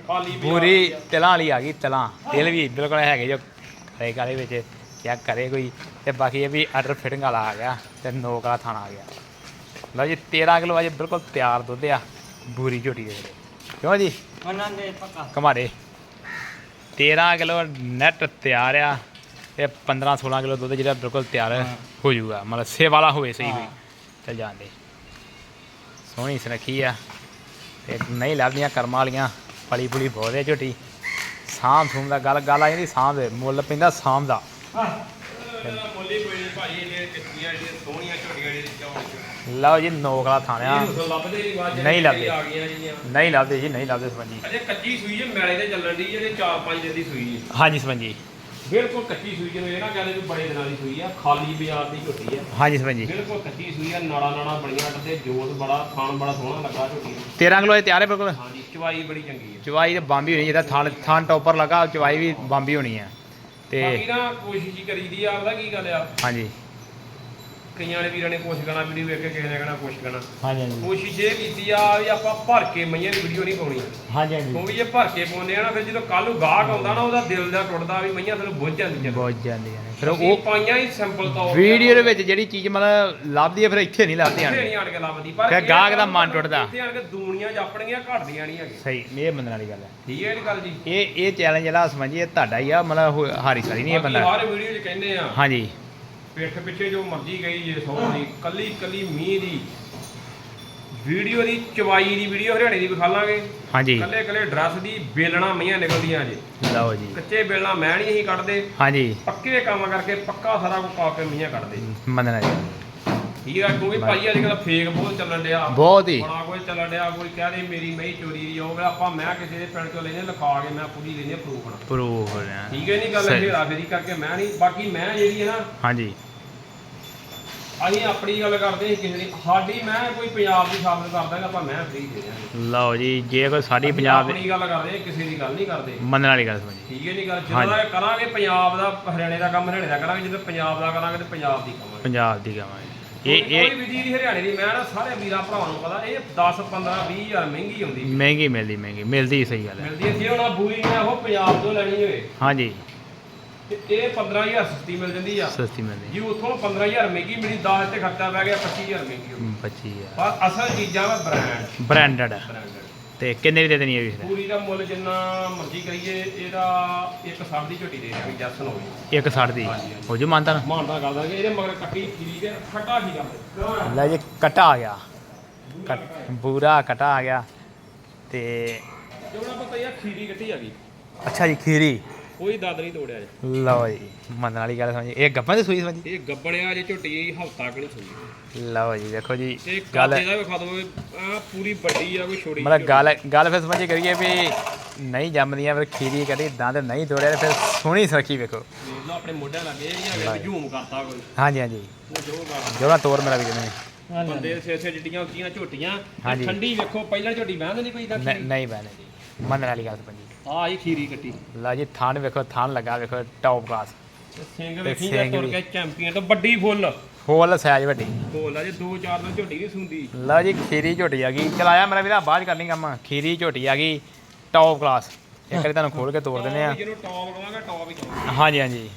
ਪੂਰੀ ਤਿਲਾਂ ਵਾਲੀ ਆ ਗਈ ਤਿਲਾਂ। ਤਿਲ ਵੀ ਬਿਲਕੁਲ ਹੈਗੇ ਜੋ ਹਰੇਕ ਵਾਲੇ ਵਿੱਚ ਚੈੱਕ ਕਰੇ ਕੋਈ। ਤੇ ਬਾਕੀ ਇਹ ਵੀ ਆਰਡਰ ਫਿਟਿੰਗ ਵਾਲਾ ਆ ਗਿਆ ਤੇ ਨੋਕ ਵਾਲਾ ਥਾਣਾ ਆ ਗਿਆ। ਲਓ ਜੀ 13 ਕਿਲੋ ਅਜੇ ਬਿਲਕੁਲ ਤਿਆਰ ਦੁੱਧ ਆ ਬੂਰੀ ਝੋਟੀ ਦੇ ਕਿਉਂ ਜੀ? ਉਹਨਾਂ ਦੇ ਪੱਕਾ। ਕਮਾਰੇ 13 ਕਿਲੋ ਨੈਟ ਤਿਆਰ ਆ ਤੇ 15 16 ਕਿਲੋ ਦੁੱਧ ਜਿਹੜਾ ਬਿਲਕੁਲ ਤਿਆਰ ਹੋ। ਜਾਊਗਾ। ਮਤਲਬ ਸੇ ਵਾਲਾ ਹੋਵੇ ਸਹੀ ਕੋਈ ਚੱਲ ਜਾਂਦੇ। ਸੋਹਣੀ ਸੁਨੱਖੀ ਆ। ਤੇ ਨਹੀਂ ਲੱਭਦੀਆਂ ਕਰਮਾਂ ਵਾਲੀਆਂ ਫਲੀ ਫੁਲੀ ਬਹੁਤ ਹੈ ਝੋਟੀ। ਸਾਂਭ ਸੂਮ ਦਾ ਗੱਲ ਗੱਲ ਆ ਜਾਂਦੀ ਸਾਂਭ ਦੇ ਮੁੱਲ ਪੈਂਦਾ ਸਾਂਭ ਦਾ ਲਓ ਜੀ ਨੋਕ ਵਾਲਾ ਥਾਣਿਆ। ਨਹੀਂ ਲੱਭਦੇ। ਨਹੀਂ ਲੱਭਦੇ ਜੀ ਨਹੀਂ ਲੱਭਦੇ ਸਪੰਜੀ ਅਜੇ ਕੱਚੀ ਸੂਈ ਹੈ ਮੈਲੇ ਤੇ ਚੱਲਣ ਦੀ ਜਿਹੜੇ 4-5 ਦਿਨ ਦੀ ਸੂਈ ਹੈ ਹਾਂਜੀ ਸਪੰਜੀ ਬਿਲਕੁਲ ਕੱਚੀ ਸੂਈ ਜਿਹਨੂੰ ਇਹ ਨਾ ਕਹਿੰਦੇ ਵੀ ਬੜੇ ਦਿਨਾਂ ਦੀ ਸੂਈ ਆ ਖਾਲੀ ਬਾਜ਼ਾਰ ਦੀ ਝੋਟੀ ਹੈ ਹਾਂਜੀ ਸਪੰਜੀ ਬਿਲਕੁਲ ਕੱਚੀ ਸੂਈ ਆ ਨਾੜਾ ਨਾੜਾ ਬੜੀਆਂ ਤੇ ਜੋਤ ਬੜਾ ਖਾਣ ਬੜਾ ਸੋਹਣਾ ਲੱਗਾ ਝੋਟੀ ਨੂੰ 13 ਕਿਲੋ ਇਹ ਤਿਆਰ ਹੈ ਬਿਲਕੁਲ? ਹਾਂਜੀ ਚਵਾਈ ਬੜੀ ਚੰਗੀ ਹੈ ਚਵਾਈ ਤੇ ਬੰਬੀ ਹੋਣੀ ਜਿਹਦਾ ਥਾਣ ਥਾਣ ਟੋਪਰ ਲਗਾ ਚਵਾਈ ਵੀ ਬੰਬੀ ਹੋਣੀ ਆ। ਤੇ ਬਾਕੀ ਨਾ ਕੋਸ਼ਿਸ਼ ਹੀ ਕਰੀਦੀ ਆ ਉਹਦਾ ਕੀ ਗੱਲ ਆ? ਹਾਂਜੀ। ਕਈਆਂ ਨੇ ਵੀਰਾਂ ਨੇ ਕੁਛ ਗਾਣਾ ਵੀਡੀਓ ਵੇਖ ਕੇ ਕਿਸੇ ਨੇ ਕਹਿਣਾ ਕੁਛ ਗਾਣਾ। ਹਾਂਜੀ ਹਾਂਜੀ। ਕੋਸ਼ਿਸ਼ ਇਹ ਕੀਤੀ ਆ ਵੀ ਆਪਾਂ ਭਰ ਕੇ ਮਈਆਂ ਦੀ ਵੀਡੀਓ ਨਹੀਂ ਪਾਉਣੀ। ਹਾਂਜੀ ਹਾਂਜੀ। ਕਿਉਂਕਿ ਜੇ ਭਰ ਕੇ ਪਾਉਂਦੇ ਆ ਨਾ ਫਿਰ ਜਦੋਂ ਕੱਲ ਨੂੰ ਗਾਹਕ ਆਉਂਦਾ ਨਾ ਉਹਦਾ ਦਿਲ ਦਾ ਟੁੱਟਦਾ ਵੀ ਮਈਆਂ ਤੁਹਾਨੂੰ ਬੁੱਝ ਜਾਂਦੀਆਂ ਬਹੁਤ ਜਾਂਦੀਆਂ ਨੇ। ਫਿਰ ਉਹ ਪਾਈਆਂ ਹੀ ਸਿੰਪਲ ਤੌਰ ਵੀਡੀਓ ਦੇ ਵਿੱਚ ਜਿਹੜੀ ਚੀਜ਼ ਮਤਲਬ ਲੱਭਦੀ ਹੈ ਫਿਰ ਇੱਥੇ ਨਹੀਂ ਲੱਭਦੀ ਆਣ ਨਹੀਂ ਆਣ ਕੇ ਲੱਭਦੀ ਪਰ ਫਿਰ ਗਾਹਕ ਦਾ ਮਨ ਟੁੱਟਦਾ। ਇੱਥੇ ਆਣ ਕੇ ਦੂਣੀਆਂ ਜਾਪਣਗੀਆਂ ਘਟਦੀਆਂ ਨਹੀਂ ਹੈਗੀਆਂ। ਸਹੀ ਇਹ ਮੰਨਣ ਵਾਲੀ ਗੱਲ ਹੈ। ਠੀਕ ਹੈ ਇਹ ਗੱਲ ਜੀ। ਇਹ ਇਹ ਚੈਲੰਜ ਜਿਹੜਾ ਸਮਝੀਏ ਤੁਹਾਡਾ ਹੀ ਆ ਮਤਲਬ ਹੋ- ਹਾਰੀ ਸਾਰੀ ਨਹੀਂ ਇਹ ਬਾਕੀ ਬੰਦਾ। ਹਰ ਵੀਡੀਓ 'ਚ ਕਹਿੰਦੇ ਆ। ਹਾਂਜੀ। ਪਿੱਠ ਪਿੱਛੇ ਜੋ ਮਰਜ਼ੀ ਗਈ ਜੇ ਸੌ ਦੀ ਕੱਲੀ ਕੱਲੀ ਮੀਂਹ ਦੀ। ਵੀਡੀਓ ਦੀ ਚਵਾਈ ਦੀ ਵੀਡੀਓ ਹਰਿਆਣੇ ਦੀ ਵਿਖਾਲਾਂਗੇ। ਹਾਂਜੀ। ਕੱਲੇ ਕੱਲੇ ਡਰੈਸ ਦੀ ਬੇਲਣਾ ਮਈਆਂ ਨਿਕਲਦੀਆਂ ਜੇ। ਲਓ ਜੀ। ਕੱਚੇ ਬੇਲਣਾ ਮੈਂ ਨਹੀਂ ਅਸੀਂ ਕੱਢਦੇ। ਹਾਂਜੀ। ਪੱਕੇ ਕੰਮ ਕਰਕੇ ਪੱਕਾ ਸਾਰਾ ਕੁਝ ਪਾ ਕੇ ਮਈਆਂ ਕੱਢਦੇ। ਮੰਨਣ ਗੱਲ। ਠੀਕ ਆ ਕਿਉਂਕਿ ਭਾਈ ਅੱਜ ਕੱਲ੍ਹ ਫੇਕ ਬਹੁਤ ਚੱਲਣ ਡਿਆ। ਬਹੁਤ ਹੀ। ਬੜਾ ਕੋਈ ਚੱਲਣ ਡਿਆ ਕੋਈ ਕਹਦੇ ਮੇਰੀ ਮਈ ਚੋਰੀ ਦੀ ਉਹ ਆਪਾਂ ਮੈਂ ਕਿਸੇ ਦੇ ਪਿੰਡ ਚੋਂ ਲੈਨੇ ਲਿਖਾ ਕੇ ਮੈਂ ਪੂਰੀ ਲੈਨੇ ਪ੍ਰੂਫ ਨਾਲ। ਪ੍ਰੂਫ ਹੋ ਰਿਹਾ ਠੀਕ ਹੈ ਨਹੀਂ ਗੱਲ। ਹੇਰਾ ਫੇਰੀ ਕਰਕੇ ਮੈਂ ਨਹੀਂ ਬਾਕੀ ਮੈਂ ਜਿਹੜੀ ਹੈ ਨਾ ਹਾਂਜੀ। ਅਸੀਂ ਆਪਣੀ ਗੱਲ ਕਰਦੇ ਹਾਂ ਕਿਸੇ ਦੀ ਸਾਡੀ ਮੈਂ ਕੋਈ ਪੰਜਾਬ ਦੀ ਸਾਬਤ ਕਰਦਾ ਹਾਂ ਆਪਾਂ ਮੈਂ ਫ੍ਰੀ ਦੇ ਦਿਆਂਗੇ। ਲਓ ਜੀ ਜੇ ਕੋਈ ਸਾਡੀ ਪੰਜਾਬ ਦੀ ਗੱਲ ਕਰਦੇ ਕਿਸੇ ਦੀ ਗੱਲ ਨਹੀਂ ਕਰਦੇ। ਮੰਨਣ ਵਾਲੀ ਗੱਲ ਸਮਝੀ ਠੀਕ ਹੈ ਨਹੀਂ ਗੱਲ ਜਦੋਂ ਕਰਾਂਗੇ ਪੰਜਾਬ ਦਾ ਹਰਿਆਣੇ ਦਾ ਕੰਮ ਹਰਿਆਣੇ ਦਾ ਕਰਾਂਗੇ ਜਦੋਂ ਪੰਜਾਬ ਦਾ ਕਰਾਂਗੇ ਤੇ ਪੰਜਾਬ ਦੀ ਕਰਾਂਗੇ ਪੰਜਾਬ ਦੀ ਕਮਾਈ ਇਹ ਇਹ ਕੋਈ ਵੀ ਚੀਜ਼ ਹਰਿਆਣੇ ਦੀ ਮੈਂ ਨਾ ਸਾਰੇ ਵੀਰਾਂ ਭਰਾਵਾਂ ਨੂੰ ਪਤਾ ਇਹ 10 15 20 ਹਜ਼ਾਰ ਮਹਿੰਗੀ ਇਹ ਮਹਿੰਗੀ ਮਿਲਦੀ ਮਹਿੰਗੀ। ਮਿਲਦੀ ਸਹੀ ਗੱਲ ਹੈ। ਮਿਲਦੀ ਹੈ ਜੇ ਹੁਣ ਆਹ ਬੂਰੀ ਮੈਂ ਉਹ ਪੰਜਾਬ ਤੋਂ ਲੈਣੀ ਹੋਵੇ ਹਾਂਜੀ। ਤੇ ਇਹ 15000 ਸਸਤੀ ਮਿਲ ਜਾਂਦੀ ਆ। ਸਸਤੀ ਮਿਲਦੀ ਜੀ ਉੱਥੋਂ 15000 ਮਹਿੰਗੀ ਮਿਲੀ 10 ਤੇ ਖਰਚਾ ਪੈ ਗਿਆ 25000 ਮਹਿੰਗੀ ਹੋ ਗਈ। ਬੱਚੀ ਆ ਪਰ ਅਸਲ ਚੀਜ਼ਾਂ ਵਾ ਬ੍ਰਾਂਡ ਬ੍ਰਾਂਡਡ ਬ੍ਰਾਂਡ ਤੇ ਕਿੰਨੇ ਦੀ ਦੇ ਦੇਣੀ ਹੈ ਵੀ ਫਿਰ ਪੂਰੀ ਦਾ ਮੁੱਲ ਜਿੰਨਾ ਮਰਜ਼ੀ ਕਰੀਏ ਇਹਦਾ ਇੱਕ ਸੱਠ ਦੀ ਝੋਟੀ ਦੇ ਦਾਂਗੇ ਜੱਸਨ ਹੋਵੇ। ਇੱਕ 60 ਦੀ? ਹਾਂਜੀ, ਹਾਂਜੀ। ਹੋ ਜੂ ਮਾਨਤਾ ਨਾ? ਮਾਨਦਾ ਕਰ ਦਾਂਗੇ ਇਹਦੇ ਮਗਰ ਕੱਟੀ ਠੀਕ ਹੈ ਖੱਟਾ ਠੀਕ ਆ। ਲੈ ਜੀ ਕਟਾ ਆ ਗਿਆ। ਕਟ- ਬੂਰਾ ਕਟਾ ਆ ਗਿਆ। ਤੇ ਜਿਹੜਾ ਪਤਾ ਯਾ ਖੀਰੀ ਕੱਟੀ ਆ ਗਈ। ਅੱਛਾ ਜੀ ਖੀਰੀ। ਕੋਈ ਦੰਦ ਨਹੀਂ ਤੋੜਿਆ ਜੇ ਲਓ ਜੀ ਮੰਨਣ ਵਾਲੀ ਗੱਲ ਸਮਝੀ। ਇਹ ਗੱਪਾਂ ਦੀ ਸੂਈ ਸਮਝੀ? ਇਹ ਗੱਬੜਿਆ ਜੇ ਝੋਟੀ ਹਫਤਾ ਕਿ ਨਹੀਂ ਸੁਣੀ ਲਓ ਜੀ ਦੇਖੋ ਜੀ ਤੇ ਗੱਲ ਕਾਦੇ ਦਾ ਵਿਖਾ ਦੋ ਆ ਪੂਰੀ ਵੱਡੀ ਆ ਕੋਈ ਛੋਟੀ ਮਤਲਬ ਗੱਲ ਗੱਲ ਫਿਰ ਸਮਝੀ ਕਰੀਏ ਵੀ ਨਹੀਂ ਜੰਮਦੀਆਂ ਫਿਰ ਖੀਰੀ ਕਰੀ ਦੰਦ ਨਹੀਂ ਤੋੜਿਆ ਤੇ ਫਿਰ ਸੋਹਣੀ ਸੁਰੱਖੀ ਵੇਖੋ। ਦੇਖ ਲਓ ਆਪਣੇ ਮੋਢਿਆਂ ਲੱਗੇ ਇਹ ਹੈਗਾ ਝੂਮ ਕਰਤਾ ਕੋਈ। ਹਾਂਜੀ ਹਾਂਜੀ। ਉਹ ਜੋ ਕਰਦਾ। ਜੋੜਾ ਤੋੜ ਮੇਰਾ ਵੀ ਕਿਨੇ ਬੰਦੇ ਦੇ ਸਿਰ ਸਿਰ ਜਿੱਡੀਆਂ ਉੱਚੀਆਂ ਝੋਟੀਆਂ ਹਾਂਜੀ। ਠੰਡੀ ਵੇਖੋ ਪਹਿਲਾਂ ਝੋਟੀ ਬਹਿੰਦੇ ਨਹੀਂ ਕੋਈ ਤਾਂ ਨਹੀਂ ਬੈਨੇ ਜੀ ਮੰਨਣ ਵਾਲੀ ਗੱਲ ਸਮਝੀ। ਆ ਇਹ ਖੀਰੀ ਕੱਟੀ। ਲਓ ਜੀ ਥਾਨ ਵੇਖੋ ਥਾਨ ਲੱਗਾ ਵੇਖੋ ਟੌਪ ਕਲਾਸ ਸਿੰਘ ਵੇਖੀ ਜਾਂ ਤੁਰ। ਕੇ ਚੈਂਪੀਅਨ ਤੋਂ ਵੱਡੀ ਫੁੱਲ। ਫੁੱਲ ਸਾਈਜ਼ ਵੱਡੀ। ਫੁੱਲ ਆ ਜੇ 2-4 ਦਿਨ ਝੋਟੀ ਨਹੀਂ ਸੁੰਦੀ। ਲਓ ਜੀ ਖੀਰੀ ਝੋਟੀ ਆ ਗਈ। ਚਲਾਇਆ ਮੇਰਾ ਵੀਰਾ ਬਾਅਦ ਕਰਨੀ ਕੰਮ। ਖੀਰੀ ਝੋਟੀ ਆ ਗਈ ਟੌਪ ਕਲਾਸ ਇੱਕ ਵਾਰੀ ਤੁਹਾਨੂੰ ਖੋਲ ਕੇ ਤੋੜ ਦਿੰਦੇ ਆ। ਜਿਹਨੂੰ ਟੌਪ ਕਹਾਂਗਾ ਟੌਪ ਹੀ ਕਹਾਂਗਾ ਹਾਂਜੀ ਹਾਂਜੀ।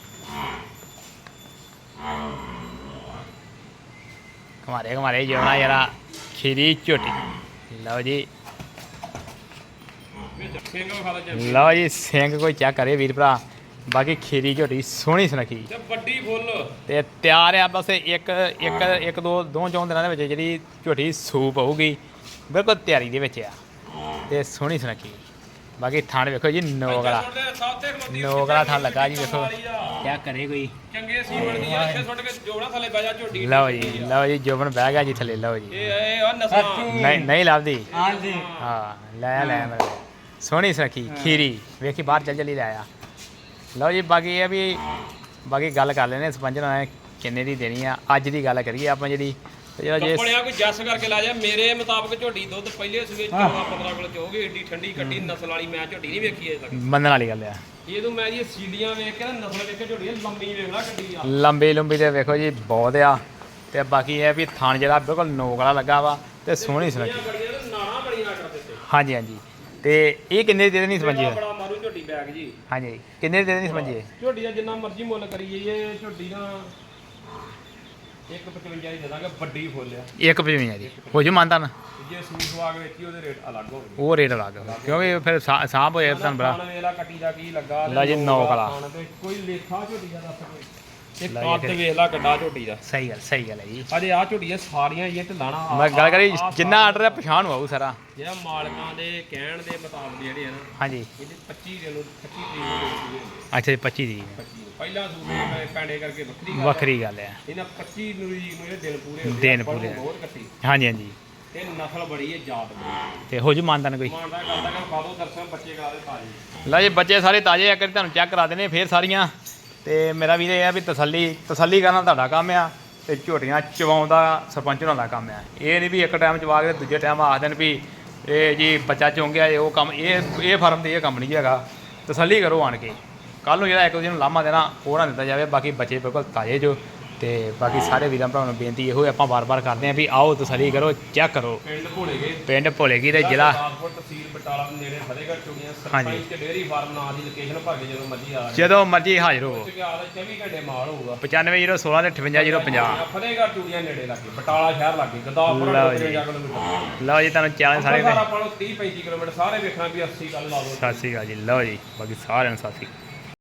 ਕਮਾਰੇ ਕਮਾਰੇ ਜਿਉਣਾ ਯਾਰਾ ਖੀਰੀ ਝੋਟੀ। ਲਓ ਜੀ ਵਿੱਚ ਸਿੰਘ ਵਿਖਾ ਦਾ ਚੈਂਪੀਅਨ ਲਓ ਜੀ ਸਿੰਘ ਕੋਈ ਚੈੱਕ ਕਰੇ ਵੀਰ ਭਰਾ। ਬਾਕੀ ਖੀਰੀ ਝੋਟੀ ਸੋਹਣੀ ਸੁਨੱਖੀ। ਤੇ ਵੱਡੀ ਫੁੱਲ। ਤੇ ਤਿਆਰ ਆ ਬਸ ਇੱਕ ਇੱਕ ਇੱਕ ਦੋ ਦੋ ਚੌਂ ਦਿਨਾਂ ਦੇ ਵਿੱਚ ਜਿਹੜੀ ਝੋਟੀ ਸੂਪ ਹੋਊਗੀ ਬਿਲਕੁਲ ਤਿਆਰੀ ਦੇ ਵਿੱਚ ਆ। ਤੇ ਸੋਹਣੀ ਸੁਨੱਖੀ। ਬਾਕੀ ਥਾਣ ਵੇਖੋ ਜੀ ਨੋਗਲਾ। ਨੋਗਲਾ ਥਾਂ ਲੱਗਾ ਜੀ ਵੇਖੋ। ਕਿਆ ਕਰੇ ਕੋਈ? ਚੰਗੇ ਸੀਮਣ ਦੀ ਆ, ਇੱਥੇ ਸੁੱਟ ਕੇ ਜੋੜਾ ਥੱਲੇ ਬਹਿ ਜਾ ਝੋਟੀ। ਲਓ ਜੀ ਲਓ ਜੀ ਜੋਬਨ ਬਹਿ ਗਿਆ ਜੀ ਥੱਲੇ ਲਓ ਜੀ। ਇਹ ਇਹ ਆ ਨਸਲਾਂ। ਨਹੀਂ ਨਹੀਂ ਲੱਭਦੀ। ਹਾਂ ਲੈ ਲੈ ਮੇਰੇ ਸੋਹਣੀ ਸੁਨੱਖੀ ਖੀਰੀ। ਵੇਖੀ ਬਾਹਰ ਚੱਲ ਚੱਲੀ ਲੈ ਆ ਲਓ ਜੀ ਬਾਕੀ ਇਹ ਆ ਵੀ ਬਾਕੀ ਗੱਲ ਕਰ ਲੈਨੇ ਸਪੰਜ ਨਾਲ ਕਿੰਨੇ ਦੀ ਦੇਣੀ ਆ ਅੱਜ ਦੀ ਗੱਲ ਕਰੀਏ ਆਪਾਂ ਜਿਹੜੀ ਤੇ ਜਿਹੜਾ ਜੇ ਕੱਪੜਿਆਂ ਕੋਈ ਜੱਸ ਕਰਕੇ ਲਾ ਜਾ ਮੇਰੇ ਮੁਤਾਬਕ ਝੋਟੀ ਦੁੱਧ ਪਹਿਲੇ ਸਵੇਰ 14 15 ਕਿਲੋ ਚ ਹੋਗੀ ਏਡੀ ਠੰਡੀ ਕੱਟੀ ਨਸਲ ਵਾਲੀ ਮੈਂ ਝੋਟੀ ਨਹੀਂ ਵੇਖੀ ਅਜੇ ਤੱਕ। ਮੰਨਣ ਵਾਲੀ ਗੱਲ ਆ। ਜਦੋਂ ਮੈਂ ਇਹ ਸੀਲੀਆਂ ਵੇਖ ਕੇ ਨਾ ਨਸਲ ਵੇਖ ਕੇ ਇਹ ਲੰਮੀ ਵੇਖ ਲਾ ਕੱਟੀ ਆ। ਲੰਬੀ ਲੰਬੀ ਤੇ ਵੇਖੋ ਜੀ ਬਹੁਤ ਆ। ਤੇ ਬਾਕੀ ਇਹ ਵੀ ਥਣ ਜਿਹੜਾ ਬਿਲਕੁਲ ਨੋਕ ਵਾਲਾ ਲੱਗਾ ਵਾ ਤੇ ਸੋਹਣੀ ਇਹ ਦਿੱਤੇ ਹਾਂਜੀ ਹਾਂਜੀ। ਤੇ ਇਹ ਕਿੰਨੇ ਦੀ ਦੇ ਦੇਣੀ ਸਮਝੀਏ ਬੜਾ ਮਾਰੂ ਝੋਟੀ ਬੈਗ ਜੀ। ਹਾਂਜੀ ਕਿੰਨੇ ਦੀ ਦੇ ਦੇਣੀ ਸਮਝੀਏ ਝੋਟੀ ਦਾ ਜਿੰਨਾ ਮਰਜ਼ੀ ਮੁੱਲ ਕਰੀ ਜਾਈਏ ਝੋਟੀ ਦਾ 155 ਦੀ ਦੇ ਦਾਂਗੇ ਵੱਡੀ ਫੁੱਲ ਆ। ਇੱਕ ਪਜਵੀਆਂ ਦੀ। ਹੋ ਜੂ ਮੰਨਦਾ ਨਾ ਜੇ ਸੂਟ ਸਵਾਗ ਵੇਚੀ ਉਹਦੇ ਰੇਟ ਅਲੱਗ ਹੋਣਗੇ ਉਹ ਰੇਟ ਲੱਗ ਕਿਉਂਕਿ ਫਿਰ ਸਾਂਭ ਹੋਏ ਤੁਹਾਨੂੰ ਬੜਾ। ਵੇਲਾ ਕੱਟੀ ਦਾ ਕੀ ਲੱਗਾ ਲੈ ਜੀ, ਨੌ ਕਲਾ। ਕੋਈ ਲੇਖਾ ਝੋਟੀ ਦਾ ਦੱਸ ਕੋਈ ਇਹ ਲੈ ਜੀ ਕੱਦ ਫਿਰ। ਵੇਖ ਲਾ ਕੱਡਾ ਝੋਟੀ ਦਾ। ਸਹੀ ਗੱਲ ਸਹੀ ਗੱਲ ਹੈ ਜੀ। ਅਜੇ ਆ ਝੋਟੀਆਂ ਸਾਰੀਆਂ ਇਹ ਢਲਾਣਾ ਮੈਂ ਗੱਲ ਕਰੀ ਜਿੰਨਾ ਆਰਡਰ ਹੈ ਪਛਾਣ ਹੋਊ ਸਾਰਾ। ਜਿਹੜਾ ਮਾਲਕਾਂ ਦੇ ਕਹਿਣ ਦੇ ਮੁਤਾਬਕ ਜਿਹੜੇ ਆ ਨਾ ਹਾਂਜੀ। ਇਹਦੇ 25 ਦਿਨ ਨੂੰ 25 ਤਰੀਕ ਨੂੰ ਵੇਚੀ ਹੋਈ ਅੱਛਾ ਜੀ 25 ਦੀ 25 ਨੂੰ। ਪਹਿਲਾ ਸੂਟ ਮੈਂ ਪੈਂਡੇ ਕਰਕੇ ਵੱਖਰੀ ਗੱਲ ਵੱਖਰੀ ਗੱਲ ਹੈ ਇਹਨਾਂ 25 ਨੂੰ ਜੀ ਨੂੰ ਇਹ ਦਿਨ ਪੂਰੇ ਹੁੰਦੇ ਦਿਨ ਆ, ਪਰ ਪੂਰੇ। ਬਹੁਤ ਕੱਟੀ ਹਾਂਜੀ ਹਾਂਜੀ। ਤੇ ਨਸਲ ਬੜੀ ਹੈ ਜਾਤ ਬੜੀ ਤੇ ਹੋ ਜੂ ਮੰਨਦਾ ਨਾ ਕੋਈ? ਮਾਨਦਾ ਕਰਦਾ ਕਿ ਬਾਦੋ ਦਰਸ਼ਨ ਬੱਚੇ ਕਰਾ ਦੇ ਤਾਜੀ। ਲਓ ਜੀ ਬੱਚੇ ਸਾਰੇ ਤਾਜ਼ੇ ਆ ਕਰੀ ਤੁਹਾਨੂੰ ਚੈੱਕ ਕਰਾ ਦੇਣੇ ਫੇਰ ਸਾਰੀਆਂ। ਤੇ ਮੇਰਾ ਵੀਰ ਇਹ ਆ ਵੀ ਤਸੱਲੀ ਤਸੱਲੀ ਕਰਨਾ ਤੁਹਾਡਾ ਕੰਮ ਆ ਤੇ ਝੋਟੀਆਂ ਚਵਾਉਂਦਾ ਸਰਪੰਚ ਹੋਣਾ ਦਾ ਕੰਮ ਆ। ਇਹ ਨਹੀਂ ਵੀ ਇੱਕ ਟਾਈਮ ਚਵਾ ਕੇ ਦੂਜੇ ਟਾਈਮ ਆਖ ਦੇਣ ਵੀ ਇਹ ਜੀ ਬੱਚਾ ਚੁੰਗ ਗਿਆ, ਇਹ ਉਹ ਕੰਮ, ਇਹ ਇਹ ਫਾਰਮ ਤੇ ਇਹ ਕੰਮ ਨਹੀਂ ਹੈਗਾ। ਤਸੱਲੀ ਕਰੋ ਆਣ ਕੇ। ਕੱਲ ਨੂੰ ਜਿਹੜਾ ਇੱਕ ਦੂਜੇ ਨੂੰ ਲਾਮਾ ਦੇਣਾ ਉਹ ਨਾ ਦਿੱਤਾ ਜਾਵੇ, ਬਾਕੀ ਬੱਚੇ ਬਿਲਕੁਲ ਤਾਜ਼ੇ ਜੋ। ਤੇ ਬਾਕੀ ਸਾਰੇ ਵੀਰਾਂ ਭਰਾਵਾਂ ਨੂੰ ਬੇਨਤੀ ਇਹੋ ਹੈ ਆਪਾਂ ਵਾਰ-ਵਾਰ ਕਰਦੇ ਆਂ ਵੀ ਆਓ ਤਸੱਲੀ ਕਰੋ ਚੈੱਕ ਕਰੋ। ਪਿੰਡ ਭੋਲੇ ਗਏ ਪਿੰਡ ਭੋਲੇਗੀ ਜ਼ਿਲ੍ਹਾ ਤਹਿਸੀਲ ਬਟਾਲਾ ਦੇ ਨੇੜੇ ਫਤਿਹਗੜ੍ਹ ਚੁਗੀਆਂ ਹਾਂਜੀ। ਸਰਪੰਚ ਤੇ ਡੇਅਰੀ ਫਾਰਮ ਨਾਂ ਦੀ ਲੋਕੇਸ਼ਨ ਭਰ ਕੇ ਜਦੋਂ ਮਰਜ਼ੀ ਆ ਜਦੋਂ ਮਰਜ਼ੀ ਹਾਜ਼ਰ ਹੋਵੋ। ਚੁਗਿਆ ਦਾ 24 ਘੰਟੇ ਮਾਲ ਹੋਊਗਾ। 95016 ਤੇ 58050 ਫਤਿਹਗੜ੍ਹ ਚੂੜੀਆਂ ਨੇੜੇ ਲੱਗੇ ਬਟਾਲਾ ਸ਼ਹਿਰ ਲੱਗੇ ਗੁਰਦਾਸਪੁਰ ਲਓ ਜੀ। 53 ਕਿਲੋਮੀਟਰ ਲਓ ਜੀ ਤੁਹਾਨੂੰ ਚੈਲੰਜ ਸਾਰੇ ਸਾਰੇ ਆਪਾਂ ਨੂੰ 30 35 ਕਿਲੋਮੀਟਰ ਸਾਰੇ ਵੇਖਣਾ ਵੀ 80 ਕੱਲ ਲਾ ਲਓ ਸਤਿ ਸ਼੍ਰੀ ਅਕਾਲ ਜੀ। ਲਓ ਜੀ ਬਾਕੀ ਸਾਰਿਆਂ ਨੂੰ ਸਤਿ ਸ਼੍ਰੀ ਅਕਾਲ।